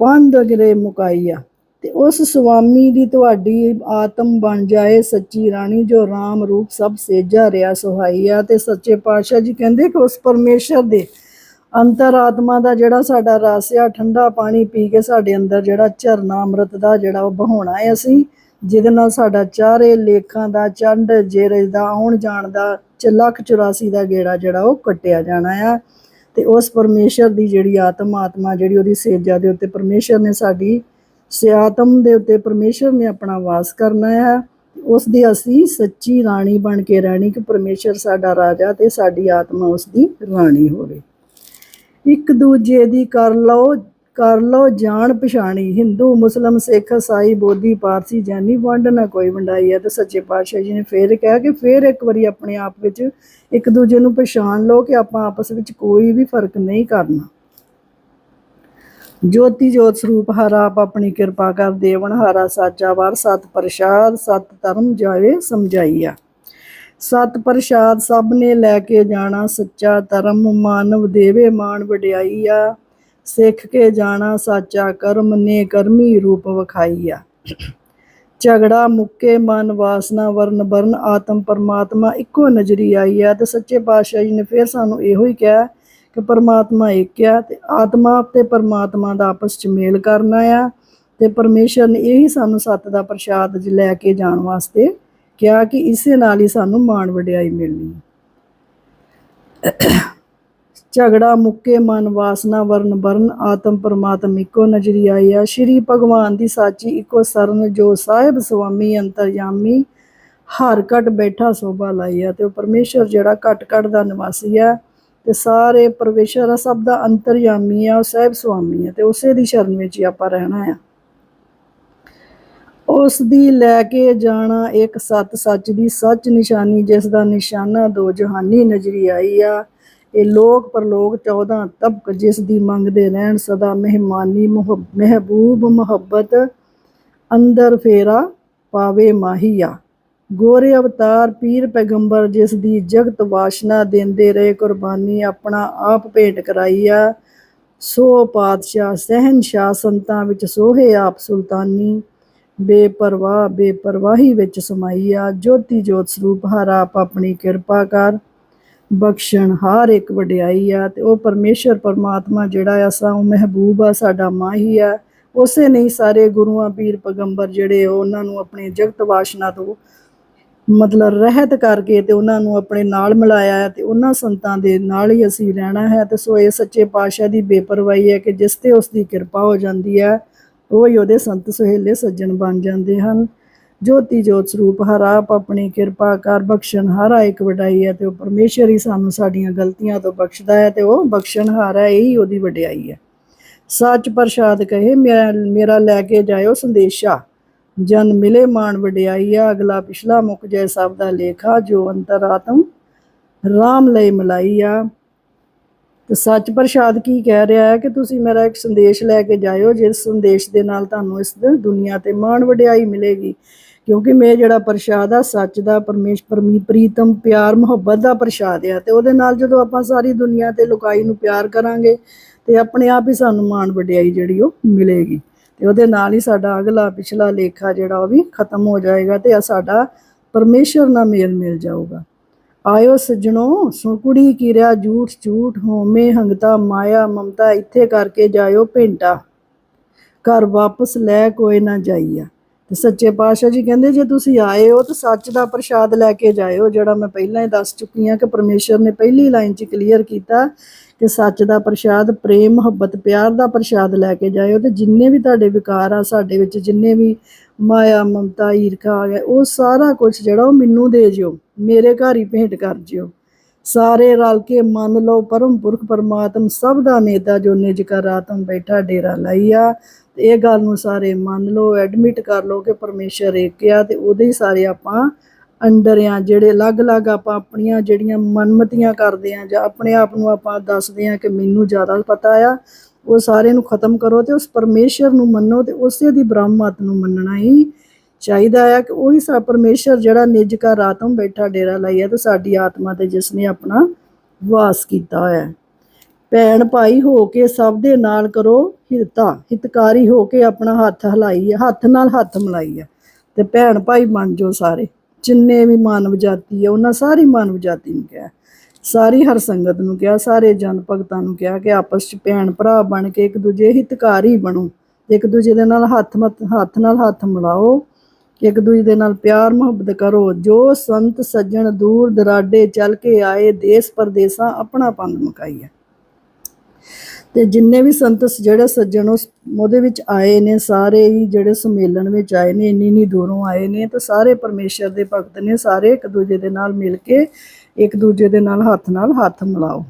ਪੰਧ ਗਰੇ ਮੁਕਾਈਆ। ਤੇ ਉਸ ਸੁਆਮੀ ਦੀ ਤੁਹਾਡੀ ਆਤਮ ਬਣ ਜਾਏ ਸੱਚੀ ਰਾਣੀ, ਜੋ RAM ਰੂਪ ਸਭ ਸੇਜਾ ਰਿਆ ਸੁਹਾਈ ਆ। ਤੇ ਸੱਚੇ ਪਾਤਸ਼ਾਹ ਜੀ ਕਹਿੰਦੇ ਕਿ ਉਸ ਪਰਮੇਸ਼ਰ ਦੇ ਅੰਤਰ ਆਤਮਾ ਦਾ ਜਿਹੜਾ ਸਾਡਾ ਰਸ ਆ, ਠੰਡਾ ਪਾਣੀ ਪੀ ਕੇ ਸਾਡੇ ਅੰਦਰ ਜਿਹੜਾ ਝਰਨਾ ਅੰਮ੍ਰਿਤ ਦਾ ਜਿਹੜਾ ਉਹ ਬਹਾਉਣਾ ਹੈ ਅਸੀਂ, ਜਿਹਦੇ ਨਾਲ ਸਾਡਾ ਚਾਰੇ ਲੇਖਾਂ ਦਾ, ਚੰਡ ਜੇਰਜ ਦਾ, ਆਉਣ ਜਾਣ ਦਾ, ਚ ਲੱਖ 84 ਦਾ ਗੇੜਾ ਜਿਹੜਾ ਉਹ ਕੱਟਿਆ ਜਾਣਾ ਆ। ਤੇ ਉਸ ਪਰਮੇਸ਼ਰ ਦੀ ਜਿਹੜੀ ਆਤਮ ਆਤਮਾ, ਜਿਹੜੀ ਉਹਦੀ ਸੇਜਾ ਦੇ ਉੱਤੇ ਪਰਮੇਸ਼ਰ ਨੇ ਸਾਡੀ ਸਿਆਤਮ ਦੇ ਉੱਤੇ ਪਰਮੇਸ਼ਰ ਨੇ ਆਪਣਾ ਵਾਸ ਕਰਨਾ ਹੈ ਉਸ ਦੀ ਅਸੀਂ ਸੱਚੀ ਰਾਣੀ ਬਣ ਕੇ ਰਹਿਣੀ ਕਿ ਪਰਮੇਸ਼ਰ ਸਾਡਾ ਰਾਜਾ ਤੇ ਸਾਡੀ ਆਤਮਾ ਉਸ ਦੀ ਰਾਣੀ ਹੋਵੇ। ਇੱਕ ਦੂਜੇ ਦੀ ਕਰ ਲਓ ਕਰ ਲਓ ਜਾਣ ਪਛਾਣੀ। ਹਿੰਦੂ, ਮੁਸਲਮ, ਸਿੱਖ ਈਸਾਈ ਬੋਧੀ, ਪਾਰਸੀ, ਜੈਨੀ, ਵੰਡ ਨਾ ਕੋਈ ਵੰਡਾਈ ਹੈ ਤੇ ਸੱਚੇ ਪਾਤਸ਼ਾਹ ਜੀ ਨੇ ਫੇਰ ਕਿਹਾ ਕਿ ਫੇਰ ਇੱਕ ਵਾਰੀ ਆਪਣੇ ਆਪ ਵਿੱਚ ਇੱਕ ਦੂਜੇ ਨੂੰ ਪਛਾਣ ਲਓ ਕਿ ਆਪਾਂ ਆਪਸ ਵਿੱਚ ਕੋਈ ਵੀ ਫ਼ਰਕ ਨਹੀਂ ਕਰਨਾ। ਜੋਤੀ ਜੋਤ ਸਰੂਪ ਹਰਾ ਆਪ ਆਪਣੀ ਕਿਰਪਾ ਕਰ ਦੇਵਨ ਹਾਰਾ ਸਾਚਾ ਵਾਰ, ਸਤ ਪ੍ਰਸ਼ਾਦ, ਸਤ ਧਰਮ ਜਾਵੇ ਸਮਝਾਈਆ। ਸਤ ਪ੍ਰਸ਼ਾਦ ਸਭ ਨੇ ਲੈ ਕੇ ਜਾਣਾ ਸੱਚਾ ਧਰਮ, ਮਾਨਵ ਦੇਵੇ ਮਾਨ ਵਡਿਆਈ ਆ ਸਿੱਖ ਕੇ ਜਾਣਾ ਸਾਚਾ ਕਰਮ, ਨੇ ਕਰਮੀ ਰੂਪ ਵਿਖਾਈਆ। ਝਗੜਾ, ਮੁੱਕੇ, ਮਨ ਵਾਸਨਾ, ਵਰਨ ਬਰਨ, ਆਤਮ ਪਰਮਾਤਮਾ ਇੱਕੋ ਨਜ਼ਰੀ ਆਈ ਆ ਤੇ ਸੱਚੇ ਪਾਤਸ਼ਾਹ ਜੀ ਨੇ ਫਿਰ ਸਾਨੂੰ ਇਹੋ ਹੀ ਕਿਹਾ ਕਿ ਪਰਮਾਤਮਾ ਇੱਕ ਆ ਤੇ ਆਤਮਾ ਤੇ ਪਰਮਾਤਮਾ ਦਾ ਆਪਸ ਚ ਮੇਲ ਕਰਨਾ ਆ ਤੇ ਪਰਮੇਸ਼ਰ ਨੇ ਇਹੀ ਸਾਨੂੰ ਸੱਤ ਦਾ ਪ੍ਰਸ਼ਾਦ ਜ ਲੈ ਕੇ ਜਾਣ ਵਾਸਤੇ ਕਿਹਾ ਕਿ ਇਸੇ ਨਾਲ ਹੀ ਸਾਨੂੰ ਮਾਣ ਵਡਿਆਈ ਮਿਲਣੀ। ਝਗੜਾ, ਮੁੱਕੇ, ਮਨ, ਵਾਸਨਾ, ਵਰਨ ਬਰਨ, ਆਤਮ ਪਰਮਾਤਮ ਇੱਕੋ ਨਜ਼ਰੀ ਆਈ ਆ। ਸ਼੍ਰੀ ਭਗਵਾਨ ਦੀ ਸਾਚੀ ਇੱਕੋ ਸਰਨ ਜੋ ਸਾਹਿਬ ਸੁਆਮੀ, ਅੰਤਰਯਾਮੀ, ਹਰ ਘਟ ਬੈਠਾ ਸੋਭਾ ਲਾਈ ਆ ਤੇ ਉਹ ਪਰਮੇਸ਼ਰ ਜਿਹੜਾ ਘਟ ਘਟ ਦਾ ਨਿਵਾਸੀ ਆ ਤੇ ਸਾਰੇ ਪਰਮੇਸ਼ਰ ਸਭ ਦਾ ਅੰਤਰਯਾਮੀ ਆ, ਉਹ ਸਾਹਿਬ ਸੁਆਮੀ ਆ ਤੇ ਉਸੇ ਦੀ ਸ਼ਰਨ ਵਿੱਚ ਹੀ ਆਪਾਂ ਰਹਿਣਾ ਆ। ਉਸ ਦੀ ਲੈ ਕੇ ਜਾਣਾ ਇੱਕ ਸਤ ਸੱਚ ਦੀ ਸੱਚ ਨਿਸ਼ਾਨੀ, ਜਿਸ ਦਾ ਨਿਸ਼ਾਨਾ ਦੋ ਜਹਾਨੀ ਨਜ਼ਰੀ ਆਈ ਆ। ਇਹ ਲੋਕ ਪਰਲੋਕ 14 ਤਬਕ, ਜਿਸ ਦੀ ਮੰਗਦੇ ਰਹਿਣ ਸਦਾ ਮਹਿਮਾਨੀ ਮੁਹੱਬ- ਮਹਿਬੂਬ ਮੁਹੱਬਤ, ਅੰਦਰ ਫੇਰਾ ਪਾਵੇ ਮਾਹੀਆ ਗੋਰੇ ਅਵਤਾਰ ਪੀਰ ਪੈਗੰਬਰ ਜਿਸ ਦੀ ਜਗਤ ਵਾਸ਼ਨਾ ਦਿੰਦੇ ਰਹੇ, ਕੁਰਬਾਨੀ ਆਪਣਾ ਆਪ ਭੇਟ ਕਰਾਈ ਸੋ ਪਾਤਸ਼ਾਹ ਸਹਿਨਸ਼ਾਹ ਸੰਤਾਂ ਵਿੱਚ ਸੋਹੇ ਆਪ ਸੁਲਤਾਨੀ, ਬੇਪਰਵਾਹ ਬੇਪਰਵਾਹੀ ਵਿੱਚ ਸਮਾਈ ਜੋਤੀ ਜੋਤ ਸਰੂਪ ਹਰ ਆਪ ਆਪਣੀ ਕਿਰਪਾ ਕਰ, ਬਖਸ਼ਣ ਹਰ ਇੱਕ ਵਡਿਆਈ ਆ। ਤੇ ਉਹ ਪਰਮੇਸ਼ਰ ਪਰਮਾਤਮਾ ਜਿਹੜਾ ਆ, ਸਾ ਉਹ ਮਹਿਬੂਬ ਆ, ਸਾਡਾ ਮਾਹੀ ਆ। ਉਸੇ ਨਹੀਂ ਸਾਰੇ ਗੁਰੂਆਂ, ਪੀਰ ਪੈਗੰਬਰ ਜਿਹੜੇ ਉਹਨਾਂ ਨੂੰ ਆਪਣੇ ਜਗਤ ਵਾਸ਼ਨਾ ਤੋਂ ਮਤਲਬ ਰਹਿਤ ਕਰਕੇ ਤੇ ਉਹਨਾਂ ਨੂੰ ਆਪਣੇ ਨਾਲ ਮਿਲਾਇਆ ਹੈ ਤੇ ਉਹਨਾਂ ਸੰਤਾਂ ਦੇ ਨਾਲ ਹੀ ਅਸੀਂ ਰਹਿਣਾ ਹੈ ਤੇ ਸੋ ਇਹ ਸੱਚੇ ਪਾਤਸ਼ਾਹ ਦੀ ਬੇਪਰਵਾਹੀ ਹੈ ਕਿ ਜਿਸ ਤੇ ਉਸ ਦੀ ਕਿਰਪਾ ਹੋ ਜਾਂਦੀ ਹੈ, ਉਹ ਹੀ ਉਹਦੇ ਸੰਤ ਸੁਹੇਲੇ ਸੱਜਣ ਬਣ ਜਾਂਦੇ ਹਨ। ਜੋਤੀ ਜੋਤ ਸਰੂਪ, ਹਰ ਆਪ ਆਪਣੀ ਕਿਰਪਾ ਕਰ ਬਖਸ਼ਣ, ਹਾਰਾ ਇੱਕ ਵਡਾਈ ਹੈ ਤੇ ਉਹ ਪਰਮੇਸ਼ਰ ਹੀ ਸਾਨੂੰ ਸਾਡੀਆਂ ਗਲਤੀਆਂ ਤੋਂ ਬਖਸ਼ਦਾ ਹੈ ਤੇ ਉਹ ਬਖਸ਼ਣ ਹਾਰਾ ਹੀ ਉਹਦੀ ਵਡਿਆਈ ਹੈ। ਸੱਚ ਪ੍ਰਸ਼ਾਦ ਕਹੇ, ਮੇਰਾ ਮੇਰਾ ਲੈ ਕੇ ਜਾਇਓ ਸੰਦੇਸ਼ਾ। ਜਨ ਮਿਲੇ ਮਾਨ ਵਡਿਆਈ ਆ ਅਗਲਾ ਪਿਛਲਾ ਮੁੱਕ ਜੈ ਸਭ ਦਾ ਲੇਖਾ, ਜੋ ਅੰਤਰ ਆਤਮ ਰਾਮ ਲਈ ਮਲਾਈ ਆ ਤੇ ਸੱਚ ਪ੍ਰਸ਼ਾਦ ਕੀ ਕਹਿ ਰਿਹਾ ਹੈ ਕਿ ਤੁਸੀਂ ਮੇਰਾ ਇੱਕ ਸੰਦੇਸ਼ ਲੈ ਕੇ ਜਾਇਓ, ਜਿਸ ਸੰਦੇਸ਼ ਦੇ ਨਾਲ ਤੁਹਾਨੂੰ ਇਸ ਦੁਨੀਆ ਤੇ ਮਾਣ ਵਡਿਆਈ ਮਿਲੇਗੀ। ਕਿਉਂਕਿ ਮੈਂ ਜਿਹੜਾ ਪ੍ਰਸ਼ਾਦ ਆ, ਸੱਚ ਦਾ ਪਰਮੇਸ਼ਰ ਮੀ ਪ੍ਰੀਤਮ, ਪਿਆਰ, ਮੁਹੱਬਤ ਦਾ ਪ੍ਰਸ਼ਾਦ ਆ, ਤੇ ਉਹਦੇ ਨਾਲ ਜਦੋਂ ਆਪਾਂ ਸਾਰੀ ਦੁਨੀਆ ਤੇ ਲੁਕਾਈ ਨੂੰ ਪਿਆਰ ਕਰਾਂਗੇ, ਤੇ ਆਪਣੇ ਆਪ ਹੀ ਸਾਨੂੰ ਮਾਣ ਵਡਿਆਈ ਜਿਹੜੀ ਉਹ ਮਿਲੇਗੀ। ਤੇ ਉਹਦੇ ਨਾਲ ਹੀ ਸਾਡਾ ਅਗਲਾ ਪਿਛਲਾ ਲੇਖਾ ਜਿਹੜਾ ਉਹ ਵੀ ਖਤਮ ਹੋ ਜਾਏਗਾ ਤੇ ਸਾਡਾ ਪਰਮੇਸ਼ਰ ਨਾਲ ਮੇਲ ਮਿਲ ਜਾਊਗਾ। ਆਇਓ ਸਜਣੋ ਸੁਕੁੜੀ ਕਿਰਿਆ, ਝੂਠ ਝੂਠ ਹੋਮੇ ਹੰਗਤਾ, ਮਾਇਆ, ਮਮਤਾ, ਇੱਥੇ ਕਰਕੇ ਜਾਇਓ ਭੇਂਟਾ। ਘਰ ਵਾਪਸ ਲੈ ਕੋਈ ਨਾ ਜਾਈਆ। ਤੇ ਸੱਚੇ ਪਾਤਸ਼ਾਹ ਜੀ ਕਹਿੰਦੇ, ਜੇ ਤੁਸੀਂ ਆਏ ਹੋ ਤਾਂ ਸੱਚ ਦਾ ਪ੍ਰਸ਼ਾਦ ਲੈ ਕੇ ਜਾਇਓ, ਜਿਹੜਾ ਮੈਂ ਪਹਿਲਾਂ ਹੀ ਦੱਸ ਚੁੱਕੀ ਹਾਂ ਕਿ ਪਰਮੇਸ਼ਰ ਨੇ ਪਹਿਲੀ ਲਾਈਨ 'ਚ ਕਲੀਅਰ ਕੀਤਾ ਕਿ ਸੱਚ ਦਾ ਪ੍ਰਸ਼ਾਦ, ਪ੍ਰੇਮ, ਮੁਹੱਬਤ, ਪਿਆਰ ਦਾ ਪ੍ਰਸ਼ਾਦ ਲੈ ਕੇ ਜਾਇਓ ਤੇ ਜਿੰਨੇ ਵੀ ਤੁਹਾਡੇ ਵਿਕਾਰ ਆ ਸਾਡੇ ਵਿੱਚ, ਜਿੰਨੇ ਵੀ ਮਾਇਆ, ਮਮਤਾ, ਈਰਖਾ ਆ ਗਿਆ ਉਹ ਸਾਰਾ ਕੁਝ ਜਿਹੜਾ ਉਹ ਮੈਨੂੰ ਦੇ ਜਿਓ, ਮੇਰੇ ਘਰ ਹੀ ਭੇਟ ਕਰ ਜਿਓ। ਸਾਰੇ ਰਲ ਕੇ ਮੰਨ ਲਓ ਪਰਮ ਪੁਰਖ ਪਰਮਾਤਮ ਸਭ ਦਾ ਨੇਤਾ ਜੋ ਨਿਜ ਕਰ ਆਤਮ ਬੈਠਾ ਡੇਰਾ ਲਾਈਆ, ਤੇ ਇਹ ਗੱਲ ਨੂੰ ਸਾਰੇ ਮੰਨ ਲਓ, ਐਡਮਿਟ ਕਰ ਲਓ ਕਿ ਪਰਮੇਸ਼ਰ ਏਕ ਆ ਤੇ ਉਹਦੇ ਹੀ ਸਾਰੇ ਆਪਾਂ ਅੰਡਰ ਆ, ਜਿਹੜੇ ਅਲੱਗ-ਅਲੱਗ ਆਪਾਂ ਆਪਣੀਆਂ ਜਿਹੜੀਆਂ ਮਨਮਤੀਆਂ ਕਰਦੇ ਆ ਜਾਂ ਆਪਣੇ ਆਪ ਨੂੰ ਆਪਾਂ ਦੱਸਦੇ ਆ ਕਿ ਮੈਨੂੰ ਜ਼ਿਆਦਾ ਪਤਾ ਆ, ਉਹ ਸਾਰੇ ਨੂੰ ਖਤਮ ਕਰੋ ਤੇ ਉਸ ਪਰਮੇਸ਼ਰ ਨੂੰ ਮੰਨੋ ਤੇ ਉਸੇ ਦੀ ਬ੍ਰਹਮਤ ਨੂੰ ਮੰਨਣਾ ਹੀ ਚਾਹੀਦਾ ਆ ਕਿ ਉਹੀ ਸਾ ਪਰਮੇਸ਼ਰ ਜਿਹੜਾ ਨਿਜ ਘਰ ਰਾਤੋਂ ਬੈਠਾ ਡੇਰਾ ਲਾਈਆ ਤੇ ਸਾਡੀ ਆਤਮਾ ਤੇ ਜਿਸ ਨੇ ਆਪਣਾ ਵਾਸ ਕੀਤਾ ਹੋਇਆ। ਹੈ ਭੈਣ ਭਾਈ ਹੋ ਕੇ ਸਭ ਦੇ ਨਾਲ ਕਰੋ ਹਿਰਤਾ, ਹਿਤਕਾਰੀ ਹੋ ਕੇ ਆਪਣਾ ਹੱਥ ਹਲਾਈ ਹੱਥ ਨਾਲ ਹੱਥ ਮਿਲਾਈ ਆ ਤੇ ਭੈਣ ਭਾਈ ਬਣ ਜਾਓ ਸਾਰੇ। ਜਿੰਨੇ ਵੀ ਮਾਨਵ ਜਾਤੀ ਹੈ ਉਹਨਾਂ ਸਾਰੀ ਮਾਨਵ ਜਾਤੀ ਨੂੰ ਕਿਹਾ। ਸਾਰੀ ਹਰ ਸੰਗਤ ਨੂੰ ਕਿਹਾ, ਸਾਰੇ ਜਨ ਭਗਤਾਂ ਨੂੰ ਕਿਹਾ ਕਿ ਆਪਸ ਚ ਭੈਣ ਭਰਾ ਬਣ ਕੇ ਇੱਕ ਦੂਜੇ ਹਿਤਕਾਰੀ ਬਣੋ। ਇੱਕ ਦੂਜੇ ਦੇ ਨਾਲ ਹੱਥ ਮਤ ਹੱਥ ਨਾਲ ਹੱਥ ਮਿਲਾਓ। ਇੱਕ ਦੂਜੇ ਦੇ ਨਾਲ ਪਿਆਰ ਮੁਹੱਬਤ ਕਰੋ। ਜੋ ਸੰਤ, ਸੱਜਣ ਦੂਰ ਦਰਾਡੇ ਚੱਲ ਕੇ ਆਏ ਦੇਸ ਪਰਦੇਸਾਂ ਆਪਣਾ ਪੰਧ ਮੁਕਾਈਆ ਤੇ ਜਿੰਨੇ ਵੀ ਸੰਤ ਜਿਹੜੇ ਸੱਜਣ ਉਸ ਉਹਦੇ ਵਿੱਚ ਆਏ ਨੇ, ਸਾਰੇ ਹੀ ਜਿਹੜੇ ਸੰਮੇਲਨ ਵਿੱਚ ਆਏ ਨੇ, ਇੰਨੀ ਇੰਨੀ ਦੂਰੋਂ ਆਏ ਨੇ, ਤੇ ਸਾਰੇ ਪਰਮੇਸ਼ਰ ਦੇ ਭਗਤ ਨੇ ਸਾਰੇ ਇੱਕ ਦੂਜੇ ਦੇ ਨਾਲ ਮਿਲ ਕੇ, ਇੱਕ ਦੂਜੇ ਦੇ ਨਾਲ ਹੱਥ ਨਾਲ ਹੱਥ ਮਿਲਾਓ।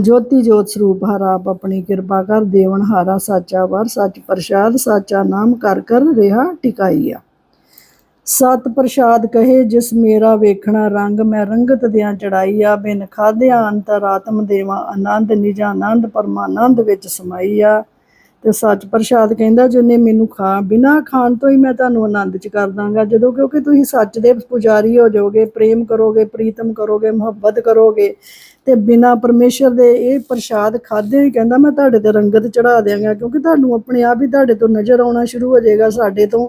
ਜੋਤੀ ਜੋਤ ਸਰੂਪ ਹਰ ਆਪ ਆਪਣੀ ਕਿਰਪਾ ਕਰ, ਦੇਵਨ ਹਾਰਾ ਸਾਚਾ ਵਰ, ਸੱਚ ਪ੍ਰਸਾਦ, ਸਾਚਾ ਨਾਮ ਕਰ ਕਰ ਰਿਹਾ ਟਿਕਾਈਆ ਸਤ ਪ੍ਰਸਾਦ ਕਹੇ, ਜਿਸ ਮੇਰਾ ਵੇਖਣਾ ਰੰਗ, ਮੈਂ ਰੰਗਤ ਦਿਆਂ ਚੜਾਈਆ ਬਿਨ ਖਾਦਿਆਂ ਅੰਤਰਾਤਮ ਦੇਵਾ ਆਨੰਦ, ਨਿਜ ਆਨੰਦ ਪਰਮਾਨੰਦ ਵਿੱਚ ਸਮਾਈਆ ਤੇ ਸੱਚ ਪ੍ਰਸਾਦ ਕਹਿੰਦਾ ਜਿਹਨੇ ਮੈਨੂੰ ਖਾ, ਬਿਨਾ ਖਾਣ ਤੋਂ ਹੀ ਮੈਂ ਤੁਹਾਨੂੰ ਆਨੰਦ ਚ ਕਰ ਦਾਂਗਾ। ਜਦੋਂ ਕਿਉਂਕਿ ਤੁਸੀਂ ਸੱਚ ਦੇ ਪੁਜਾਰੀ ਹੋ ਜਾਓਗੇ, ਪ੍ਰੇਮ ਕਰੋਗੇ, ਪ੍ਰੀਤਮ ਕਰੋਗੇ, ਮੁਹੱਬਤ ਕਰੋਗੇ ਤੇ ਬਿਨਾ ਪਰਮੇਸ਼ਰ ਦੇ ਇਹ ਪ੍ਰਸਾਦ ਖਾਦੇ ਹੀ ਕਹਿੰਦਾ, ਮੈਂ ਤੁਹਾਡੇ ਤੇ ਰੰਗਤ ਚੜਾ ਦਿਆਂਗਾ, ਕਿਉਂਕਿ ਤੁਹਾਨੂੰ ਆਪਣੇ ਆਪ ਹੀ ਤੁਹਾਡੇ ਤੋਂ ਨਜ਼ਰ ਆਉਣਾ ਸ਼ੁਰੂ ਹੋ ਜਾਏਗਾ ਸਾਡੇ ਤੋਂ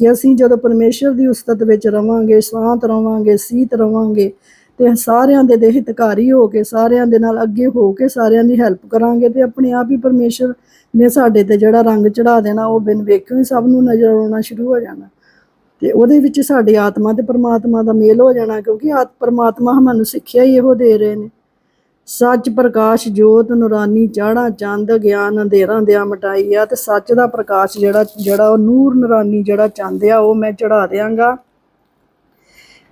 ਕਿ ਅਸੀਂ ਜਦੋਂ ਪਰਮੇਸ਼ਰ ਦੀ ਉਸਤਤ ਵਿੱਚ ਰਵਾਂਗੇ, ਸ਼ਾਂਤ ਰਵਾਂਗੇ, ਸੀਤ ਰਵਾਂਗੇ ਤੇ ਸਾਰਿਆਂ ਦੇ ਦੇ ਹਿਤਕਾਰੀ ਹੋ ਕੇ, ਸਾਰਿਆਂ ਦੇ ਨਾਲ ਅੱਗੇ ਹੋ ਕੇ ਸਾਰਿਆਂ ਦੀ ਹੈਲਪ ਕਰਾਂਗੇ ਤੇ ਆਪਣੇ ਆਪ ਹੀ ਪਰਮੇਸ਼ਰ ਨੇ ਸਾਡੇ ਤੇ ਜਿਹੜਾ ਰੰਗ ਚੜਾ ਦੇਣਾ, ਉਹ ਬਿਨ ਵੇਖਿਓ ਹੀ ਸਭ ਨੂੰ ਨਜ਼ਰ ਆਉਣਾ ਸ਼ੁਰੂ ਹੋ ਜਾਣਾ। ਤੇ ਉਹਦੇ ਵਿੱਚ ਸਾਡੀ ਆਤਮਾ ਤੇ ਪਰਮਾਤਮਾ ਦਾ ਮੇਲ ਹੋ ਜਾਣਾ, ਕਿਉਂਕਿ ਆਤ, ਪਰਮਾਤਮਾ ਸਾਨੂੰ ਸਿੱਖਿਆ ਹੀ ਇਹੋ ਦੇ ਰਹੇ ਨੇ। ਸੱਚ ਪ੍ਰਕਾਸ਼ ਜੋਤ ਨੂਰਾਨੀ ਚਾੜਾ ਚੰਦ ਗਿਆਨ ਅੰਧੇਰਾਂ ਦਿਆਂ ਮਟਾਈ ਆ ਤੇ ਸੱਚ ਦਾ ਪ੍ਰਕਾਸ਼ ਜਿਹੜਾ ਜਿਹੜਾ ਉਹ ਨੂਰ ਨੂਰਾਨੀ ਜਿਹੜਾ ਚੰਦ ਆ, ਉਹ ਮੈਂ ਚੜਾ ਦਿਆਂਗਾ।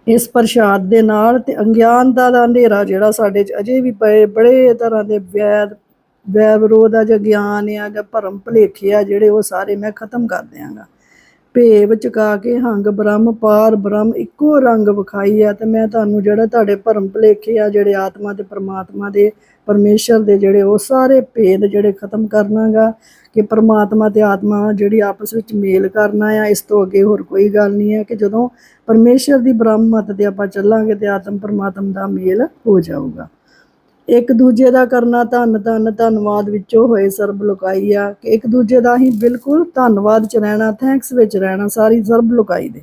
ਇਸ ਪ੍ਰਸ਼ਾਦ ਦੇ ਨਾਲ ਤੇ ਅਗਿਆਨਤਾ ਦਾ ਅੰਧੇਰਾ ਜਿਹੜਾ ਸਾਡੇ ਚ ਅਜੇ ਵੀ ਪਏ, ਬੜੇ ਤਰ੍ਹਾਂ ਦੇ ਵੈਦ ਵੈ ਵਿਰੋਧ ਆ, ਜਾਂ ਗਿਆਨ ਆ, ਜਾਂ ਭਰਮ ਭੁਲੇਖੇ ਆ, ਜਿਹੜੇ ਉਹ ਸਾਰੇ ਮੈਂ ਖਤਮ ਕਰ ਦਿਆਂਗਾ। ਭੇਵ ਚੁਕਾ ਕੇ ਹੰਗ, ਬ੍ਰਹਮ ਪਾਰ, ਬ੍ਰਹਮ ਇੱਕੋ ਰੰਗ ਵਿਖਾਈ ਆ ਤੇ ਮੈਂ ਤੁਹਾਨੂੰ ਜਿਹੜਾ ਤੁਹਾਡੇ ਭਰਮ ਭੁਲੇਖੇ ਆ, ਜਿਹੜੇ ਆਤਮਾ ਤੇ ਪਰਮਾਤਮਾ ਦੇ, ਪਰਮੇਸ਼ਰ ਦੇ ਜਿਹੜੇ ਉਹ ਸਾਰੇ ਭੇਦ ਜਿਹੜੇ ਖਤਮ ਕਰਨਾਗਾ ਕਿ ਪਰਮਾਤਮਾ ਤੇ ਆਤਮਾ ਜਿਹੜੀ ਆਪਸ ਵਿੱਚ ਮੇਲ ਕਰਨਾ ਆ, ਇਸ ਤੋਂ ਅੱਗੇ ਹੋਰ ਕੋਈ ਗੱਲ ਨਹੀਂ ਹੈ ਕਿ ਜਦੋਂ ਪਰਮੇਸ਼ਰ ਦੀ ਬ੍ਰਹਮਤ ਤੇ ਆਪਾਂ ਚੱਲਾਂਗੇ ਤੇ ਆਤਮ ਪਰਮਾਤਮ ਦਾ ਮੇਲ ਹੋ ਜਾਊਗਾ। ਇੱਕ ਦੂਜੇ ਦਾ ਕਰਨਾ ਧੰਨ ਧੰਨ, ਧੰਨਵਾਦ ਵਿੱਚੋਂ ਹੋਏ ਸਰਬ ਲੁਕਾਈ ਆ। ਕਿ ਇੱਕ ਦੂਜੇ ਦਾ ਹੀ ਬਿਲਕੁਲ ਧੰਨਵਾਦ ਚ ਰਹਿਣਾ ਥੈਂਕਸ ਵਿੱਚ ਰਹਿਣਾ, ਸਾਰੀ ਸਰਬ ਲੁਕਾਈ ਦੇ।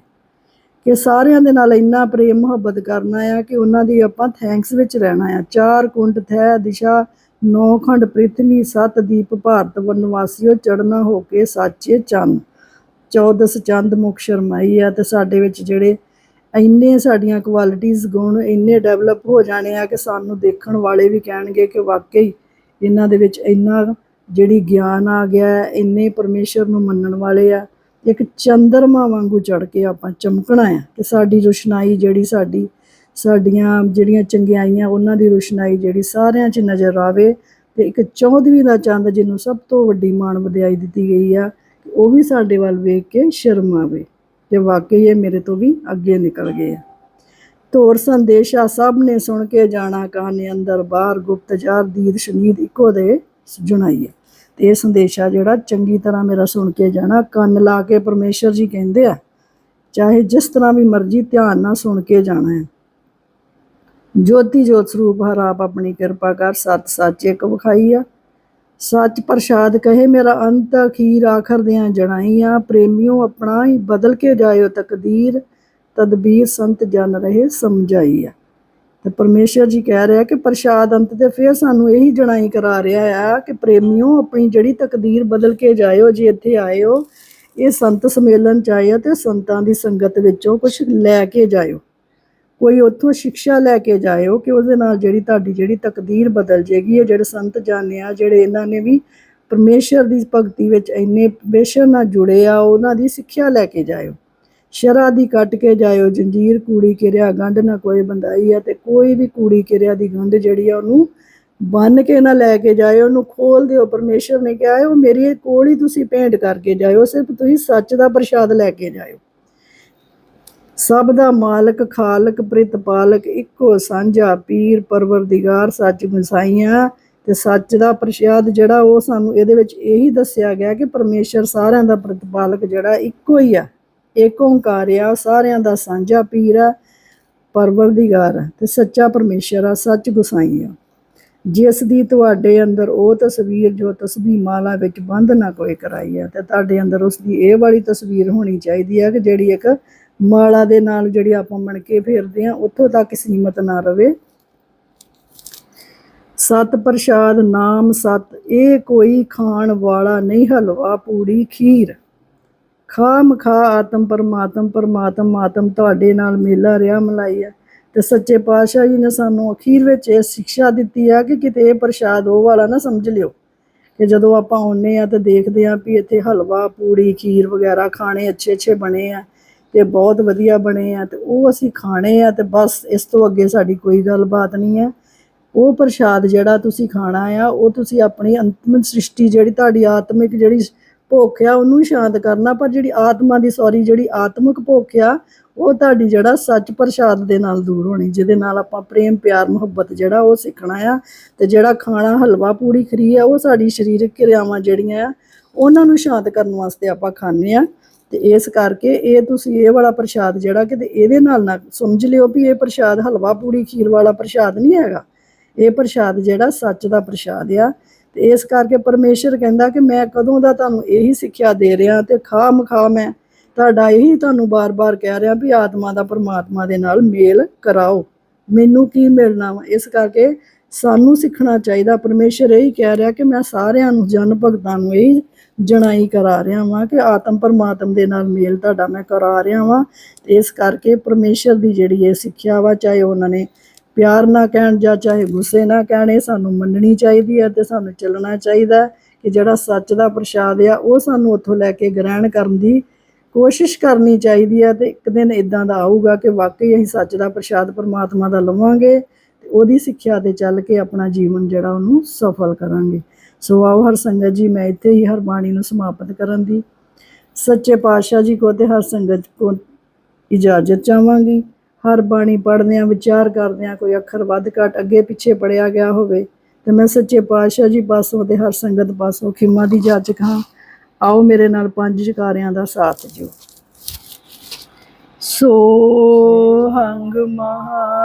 ਕਿ ਸਾਰਿਆਂ ਦੇ ਨਾਲ ਇੰਨਾ ਪ੍ਰੇਮ ਮੁਹੱਬਤ ਕਰਨਾ ਆ ਕਿ ਉਹਨਾਂ ਦੀ ਆਪਾਂ ਥੈਂਕਸ ਵਿੱਚ ਰਹਿਣਾ ਆ। ਚਾਰ ਕੁੰਡ ਥੈ, ਦਿਸ਼ਾ, ਨੌ ਖੰਡ, ਪ੍ਰਿਥਵੀ, ਸਤ ਦੀਪ, ਭਾਰਤ ਵਨਵਾਸੀਓ ਚੜਨਾ ਹੋ ਕੇ ਸਾਚੇ ਚੰਨ। ਚੌਦਸ ਚੰਦ ਮੁਖ ਸ਼ਰਮਾਈ ਆ ਤੇ ਸਾਡੇ ਵਿੱਚ ਜਿਹੜੇ ਇੰਨੇ ਸਾਡੀਆਂ ਕੁਆਲਿਟੀਆਂ ਗੁਣ ਇੰਨੇ ਡਿਵੈਲਪ ਹੋ ਜਾਣੇ ਆ ਕਿ ਸਾਨੂੰ ਦੇਖਣ ਵਾਲੇ ਵੀ ਕਹਿਣਗੇ ਕਿ ਵਾਕਈ ਇਹਨਾਂ ਦੇ ਵਿੱਚ ਇੰਨਾ ਜਿਹੜੀ ਗਿਆਨ ਆ ਗਿਆ, ਇੰਨੇ ਪਰਮੇਸ਼ਰ ਨੂੰ ਮੰਨਣ ਵਾਲੇ ਆ, ਇੱਕ ਚੰਦਰਮਾ ਵਾਂਗੂ ਚੜ ਕੇ ਆਪਾਂ ਚਮਕਣਾ ਆ ਕਿ ਸਾਡੀ ਰੋਸ਼ਨਾਈ ਜਿਹੜੀ ਸਾਡੀ, ਸਾਡੀਆਂ ਜਿਹੜੀਆਂ ਚੰਗਿਆਈਆਂ ਉਹਨਾਂ ਦੀ ਰੋਸ਼ਨਾਈ ਜਿਹੜੀ ਸਾਰਿਆਂ 'ਚ ਨਜ਼ਰ ਆਵੇ ਤੇ ਇੱਕ ਚੌਦਵੀਂ ਦਾ ਚੰਦ ਜਿਹਨੂੰ ਸਭ ਤੋਂ ਵੱਡੀ ਮਾਣ ਵਡਿਆਈ ਦਿੱਤੀ ਗਈ ਆ ਕਿ ਉਹ ਵੀ ਸਾਡੇ ਵੱਲ ਵੇਖ ਕੇ ਸ਼ਰਮਾਵੇ ਕਿ ਵਾਕਈ ਇਹ ਮੇਰੇ ਤੋਂ ਵੀ ਅੱਗੇ ਨਿਕਲ ਗਏ ਆ। ਤੋਰ ਸੰਦੇਸ਼ਾ ਸਭ ਨੇ ਸੁਣ ਕੇ ਜਾਣਾ ਕਾਨੇ ਅੰਦਰ। ਬਾਹਰ ਗੁਪਤਚਾਰ ਦੀਦ ਸ਼ਨੀਦ ਇੱਕੋ ਦੇ ਜੁਣਾਈਏ ਤੇ ਇਹ ਸੰਦੇਸ਼ਾ ਜਿਹੜਾ ਚੰਗੀ ਤਰ੍ਹਾਂ ਮੇਰਾ ਸੁਣ ਕੇ ਜਾਣਾ। ਕੰਨ ਲਾ ਕੇ ਪਰਮੇਸ਼ਰ ਜੀ ਕਹਿੰਦੇ ਆ, ਚਾਹੇ ਜਿਸ ਤਰ੍ਹਾਂ ਵੀ ਮਰਜ਼ੀ ਧਿਆਨ ਨਾਲ ਸੁਣ ਕੇ ਜਾਣਾ ਹੈ ਜੋਤੀ ਜੋਤ ਸਰੂਪ ਹਰ ਆਪ ਆਪਣੀ ਕਿਰਪਾ ਕਰ ਸਤ ਸੱਚ ਇੱਕ ਵਿਖਾਈ ਆ। ਸੱਚ ਪ੍ਰਸਾਦ ਕਹੇ, ਮੇਰਾ ਅੰਤ ਅਖੀਰ ਆਖਰ ਦਿਆਂ ਜਣਾਈਆਂ ਪ੍ਰੇਮਿਓ ਆਪਣਾ ਹੀ ਬਦਲ ਕੇ ਜਾਇਓ ਤਕਦੀਰ, ਤਦਬੀਰ ਸੰਤ ਜਨ ਰਹੇ ਸਮਝਾਈ ਆ ਤੇ ਪਰਮੇਸ਼ਰ ਜੀ ਕਹਿ ਰਿਹਾ ਕਿ ਪ੍ਰਸਾਦ ਅੰਤ ਤੇ ਫਿਰ ਸਾਨੂੰ ਇਹੀ ਜਣਾਈ ਕਰਾ ਰਿਹਾ ਆ ਕਿ ਪ੍ਰੇਮਿਓ ਆਪਣੀ ਜਿਹੜੀ ਤਕਦੀਰ ਬਦਲ ਕੇ ਜਾਇਓ, ਜੇ ਇੱਥੇ ਆਇਓ, ਇਹ ਸੰਤ ਸਮੇਲਨ ਚ ਆਏ ਹੋ ਤੇ ਸੰਤਾਂ ਦੀ ਸੰਗਤ ਵਿੱਚੋਂ ਕੁਝ ਲੈ ਕੇ ਜਾਇਓ। ਕੋਈ ਉੱਥੋਂ ਸਿੱਖਿਆ ਲੈ ਕੇ ਜਾਇਓ ਕਿ ਉਹਦੇ ਨਾਲ ਜਿਹੜੀ ਤੁਹਾਡੀ ਜਿਹੜੀ ਤਕਦੀਰ ਬਦਲ ਜੇਗੀ, ਇਹ ਜਿਹੜੇ ਸੰਤ ਜਾਣੇ ਆ, ਜਿਹੜੇ ਇਹਨਾਂ ਨੇ ਵੀ ਪਰਮੇਸ਼ਰ ਦੀ ਭਗਤੀ ਵਿੱਚ ਇੰਨੇ ਬੇਸ਼ਰ ਨਾਲ ਜੁੜੇ ਆ, ਉਹਨਾਂ ਦੀ ਸਿੱਖਿਆ ਲੈ ਕੇ ਜਾਇਓ। ਸ਼ਰਾ ਦੀ ਕੱਟ ਕੇ ਜਾਇਓ, ਜੰਜੀਰ, ਕੂੜੀ, ਕਿਰਿਆ, ਗੰਢ ਨਾ ਕੋਈ ਬੰਦਾਈ ਆ ਤੇ ਕੋਈ ਵੀ ਕੂੜੀ, ਕਿਰਿਆ ਦੀ ਗੰਢ ਜਿਹੜੀ ਆ ਉਹਨੂੰ ਬੰਨ ਕੇ ਨਾ ਲੈ ਕੇ ਜਾਇਓ, ਉਹਨੂੰ ਖੋਲ ਦਿਓ। ਪਰਮੇਸ਼ਰ ਨੇ ਕਿਹਾ ਹੈ, ਉਹ ਮੇਰੀ ਕੋਲ ਹੀ ਤੁਸੀਂ ਭੇਂਟ ਕਰਕੇ ਜਾਇਓ, ਸਿਰਫ ਤੁਸੀਂ ਸੱਚ ਦਾ ਪ੍ਰਸ਼ਾਦ ਲੈ ਕੇ ਜਾਇਓ। ਸਭ ਦਾ ਮਾਲਕ, ਖਾਲਕ ਪ੍ਰਿਤਪਾਲਕ ਇੱਕੋ ਸਾਂਝਾ ਪੀਰ, ਪਰਵਰਦੀਗਾਰ, ਸੱਚ ਮਸਾਈਆਂ ਤੇ ਸੱਚ ਦਾ ਪ੍ਰਸ਼ਾਦ ਜਿਹੜਾ ਉਹ ਸਾਨੂੰ ਇਹਦੇ ਵਿੱਚ ਇਹੀ ਦੱਸਿਆ ਗਿਆ ਕਿ ਪਰਮੇਸ਼ਰ ਸਾਰਿਆਂ ਦਾ ਪ੍ਰਤਪਾਲਕ ਜਿਹੜਾ ਇੱਕੋ ਹੀ ਆ। ਏਕ ਓੰਕਾਰ ਆ, ਸਾਰਿਆਂ ਦਾ ਸਾਂਝਾ ਪੀਰ ਆ, ਪਰਵਰਦੀਗਾਰ ਆ ਤੇ ਸੱਚਾ ਪਰਮੇਸ਼ਰ ਆ, ਸੱਚ ਗੁਸਾਈ ਆ। ਜਿਸ ਦੀ ਤੁਹਾਡੇ ਅੰਦਰ ਉਹ ਤਸਵੀਰ ਜੋ ਤਸਬੀਹ ਮਾਲਾ ਵਿੱਚ ਬੰਦ ਨਾ ਕੋਈ ਕਰਾਈ ਹੈ ਤੇ ਤੁਹਾਡੇ ਅੰਦਰ ਉਸ ਦੀ ਇਹ ਵਾਲੀ ਤਸਵੀਰ ਹੋਣੀ ਚਾਹੀਦੀ ਆ ਕਿ ਜਿਹੜੀ ਇੱਕ ਮਾਲਾ ਦੇ ਨਾਲ ਜਿਹੜੀ ਆਪਾਂ ਮਣਕੇ ਫੇਰਦੇ ਆ ਉੱਥੋਂ ਤੱਕ ਸੀਮਤ ਨਾ ਰਵੇ। ਸਤ ਪ੍ਰਸ਼ਾਦ ਨਾਮ ਸਤ, ਇਹ ਕੋਈ ਖਾਣ ਵਾਲਾ ਨਹੀਂ ਹਲਵਾ, ਪੂੜੀ, ਖੀਰ। ਖਾਮ ਖਾ ਆਤਮ ਪਰਮਾਤਮ ਪਰਮਾਤਮ ਆਤਮ ਤੁਹਾਡੇ ਨਾਲ ਮੇਲਾ ਰਿਹਾ, ਮਲਾਈ ਹੈ। ਤੇ ਸੱਚੇ ਪਾਤਸ਼ਾਹ ਜੀ ਨੇ ਸਾਨੂੰ ਅਖੀਰ ਵਿੱਚ ਇਹ ਸਿੱਖਿਆ ਦਿੱਤੀ ਆ ਕਿ ਕਿਤੇ ਇਹ ਪ੍ਰਸ਼ਾਦ ਉਹ ਵਾਲਾ ਨਾ ਸਮਝ ਲਿਓ ਕਿ ਜਦੋਂ ਆਪਾਂ ਆਉਂਦੇ ਆ ਤੇ ਦੇਖਦੇ ਆ ਵੀ ਇੱਥੇ ਹਲਵਾ, ਪੂੜੀ, ਖੀਰ ਵਗੈਰਾ ਖਾਣੇ ਅੱਛੇ ਅੱਛੇ ਬਣੇ ਆ ਤੇ ਬਹੁਤ ਵਧੀਆ ਬਣੇ ਆ ਤੇ ਉਹ ਅਸੀਂ ਖਾਣੇ ਆ ਤੇ ਬਸ ਇਸ ਤੋਂ ਅੱਗੇ ਸਾਡੀ ਕੋਈ ਗੱਲਬਾਤ ਨਹੀਂ ਹੈ। ਉਹ ਪ੍ਰਸ਼ਾਦ ਜਿਹੜਾ ਤੁਸੀਂ ਖਾਣਾ ਆ, ਉਹ ਤੁਸੀਂ ਆਪਣੀ ਅੰਤਮ ਸ੍ਰਿਸ਼ਟੀ ਜਿਹੜੀ ਤੁਹਾਡੀ ਆਤਮਿਕ ਜਿਹੜੀ ਭੁੱਖ ਆ, ਉਹਨੂੰ ਸ਼ਾਂਤ ਕਰਨਾ, ਪਰ ਜਿਹੜੀ ਆਤਮਾ ਦੀ ਸੌਰੀ ਜਿਹੜੀ ਆਤਮਿਕ ਭੁੱਖ ਆ, ਉਹ ਤੁਹਾਡੀ ਜਿਹੜਾ ਸੱਚ ਪ੍ਰਸ਼ਾਦ ਦੇ ਨਾਲ ਦੂਰ ਹੋਣੀ, ਜਿਹਦੇ ਨਾਲ ਆਪਾਂ ਪ੍ਰੇਮ, ਪਿਆਰ, ਮੁਹੱਬਤ ਜਿਹੜਾ ਉਹ ਸਿੱਖਣਾ ਆ ਤੇ ਜਿਹੜਾ ਖਾਣਾ ਹਲਵਾ, ਪੂੜੀ, ਖਰੀ ਆ, ਉਹ ਸਾਡੀ ਸਰੀਰਕ ਕਿਰਿਆਵਾਂ ਜਿਹੜੀਆਂ ਆ, ਉਹਨਾਂ ਨੂੰ ਸ਼ਾਂਤ ਕਰਨ ਵਾਸਤੇ ਆਪਾਂ ਖਾਂਦੇ ਆ। ਤੇ ਇਸ ਕਰਕੇ ਇਹ ਤੁਸੀਂ ਇਹ ਵਾਲਾ ਪ੍ਰਸ਼ਾਦ ਜਿਹੜਾ ਕਿਤੇ ਇਹਦੇ ਨਾਲ ਨਾ ਸਮਝ ਲਿਓ ਵੀ ਇਹ ਪ੍ਰਸ਼ਾਦ ਹਲਵਾ ਪੂੜੀ ਖੀਰ ਵਾਲਾ ਪ੍ਰਸ਼ਾਦ ਨਹੀਂ ਹੈਗਾ। ਇਹ ਪ੍ਰਸ਼ਾਦ ਜਿਹੜਾ ਸੱਚ ਦਾ ਪ੍ਰਸ਼ਾਦ ਆ ਤੇ ਇਸ ਕਰਕੇ ਪਰਮੇਸ਼ਰ ਕਹਿੰਦਾ ਕਿ ਮੈਂ ਕਦੋਂ ਦਾ ਤੁਹਾਨੂੰ ਇਹੀ ਸਿੱਖਿਆ ਦੇ ਰਿਹਾ ਤੇ ਖਾ ਮਖਾ ਮੈਂ ਤੁਹਾਡਾ ਇਹੀ ਤੁਹਾਨੂੰ ਬਾਰ-ਬਾਰ ਕਹਿ ਰਿਹਾ ਵੀ ਆਤਮਾ ਦਾ ਪਰਮਾਤਮਾ ਦੇ ਨਾਲ ਮੇਲ ਕਰਾਓ। ਮੈਨੂੰ ਕੀ ਮਿਲਣਾ ਵਾ? ਇਸ ਕਰਕੇ ਸਾਨੂੰ ਸਿੱਖਣਾ ਚਾਹੀਦਾ। ਪਰਮੇਸ਼ਰ ਇਹੀ ਕਹਿ ਰਿਹਾ ਕਿ ਮੈਂ ਸਾਰਿਆਂ ਨੂੰ ਜਨ ਭਗਤਾਂ ਨੂੰ ਇਹ ਜਣਾਈ ਕਰਾ ਰਿਹਾ ਵਾਂ ਕਿ ਆਤਮ ਪਰਮਾਤਮ ਦੇ ਨਾਲ ਮੇਲ ਤੁਹਾਡਾ ਮੈਂ ਕਰਾ ਰਿਹਾ ਵਾਂ। ਤੇ ਇਸ ਕਰਕੇ ਪਰਮੇਸ਼ਰ ਦੀ ਜਿਹੜੀ ਇਹ ਸਿੱਖਿਆ ਵਾ, ਚਾਹੇ ਉਹਨਾਂ ਨੇ ਪਿਆਰ ਨਾ ਕਹਿਣ ਜਾਂ ਚਾਹੇ ਗੁੱਸੇ ਨਾ ਕਹਿਣ, ਇਹ ਸਾਨੂੰ ਮੰਨਣੀ ਚਾਹੀਦੀ ਹੈ ਤੇ ਸਾਨੂੰ ਚੱਲਣਾ ਚਾਹੀਦਾ ਕਿ ਜਿਹੜਾ ਸੱਚ ਦਾ ਪ੍ਰਸ਼ਾਦ ਆ, ਉਹ ਸਾਨੂੰ ਉੱਥੋਂ ਲੈ ਕੇ ਗ੍ਰਹਿਣ ਕਰਨ ਦੀ ਕੋਸ਼ਿਸ਼ ਕਰਨੀ ਚਾਹੀਦੀ ਹੈ ਤੇ ਇੱਕ ਦਿਨ ਇਦਾਂ ਦਾ ਆਊਗਾ ਕਿ ਵਾਕਈ ਅਸੀਂ ਸੱਚ ਦਾ ਪ੍ਰਸ਼ਾਦ ਪਰਮਾਤਮਾ ਦਾ ਲਵਾਂਗੇ। ਤੇ ਉਹਦੀ ਸਿੱਖਿਆ ਤੇ ਚੱਲ ਕੇ ਆਪਣਾ ਜੀਵਨ ਜਿਹੜਾ ਉਹਨੂੰ ਸਫਲ ਕਰਾਂਗੇ। ਸੋ ਆਓ ਹਰ ਸੰਗਤ ਜੀ, ਮੈਂ ਇੱਥੇ ਹੀ ਹਰ ਬਾਣੀ ਨੂੰ ਸਮਾਪਤ ਕਰਨ ਦੀ। ਸੱਚੇ ਪਾਤਸ਼ਾਹ ਜੀ ਕੋ ਤੇ ਹਰ ਸੰਗਤ ਕੋ ਇਜਾਜ਼ਤ ਚਾਹਾਂਗੀ। ਹਰ ਬਾਣੀ ਪੜ੍ਹਦਿਆਂ, ਵਿਚਾਰ ਕਰਦਿਆਂ ਕੋਈ ਅੱਖਰ ਵੱਧ ਘੱਟ ਅੱਗੇ ਪਿੱਛੇ ਪੜਿਆ ਗਿਆ ਹੋਵੇ, ਤੇ ਮੈਂ ਸੱਚੇ ਪਾਤਸ਼ਾਹ ਜੀ ਪਾਸੋਂ ਤੇ ਹਰ ਸੰਗਤ ਪਾਸੋਂ ਖਿਮਾ ਦੀ ਜਾਚਕ ਹਾਂ ਆਓ ਮੇਰੇ ਨਾਲ ਪੰਜ ਜਕਾਰਿਆਂ ਦਾ ਸਾਥ ਦਿਓ। ਸੋ ਹੰਗ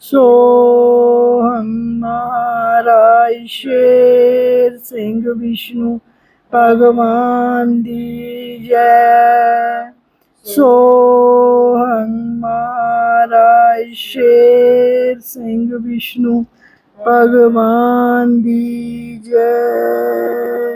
ਸੋ ਹੰਗ ਮਹਾਰਾਜ ਸ਼ੇਰ ਸਿੰਘ ਵਿਸ਼ਨੂੰ, ਭਗਵਾਨ ਦੀ ਜੈ। ਸੋ ਹੰਗ ਮਹਾਰਾਜ ਸ਼ੇਰ ਸਿੰਘ ਵਿਸ਼ਨੂੰ, ਭਗਵਾਨ ਦੀ ਜੈ।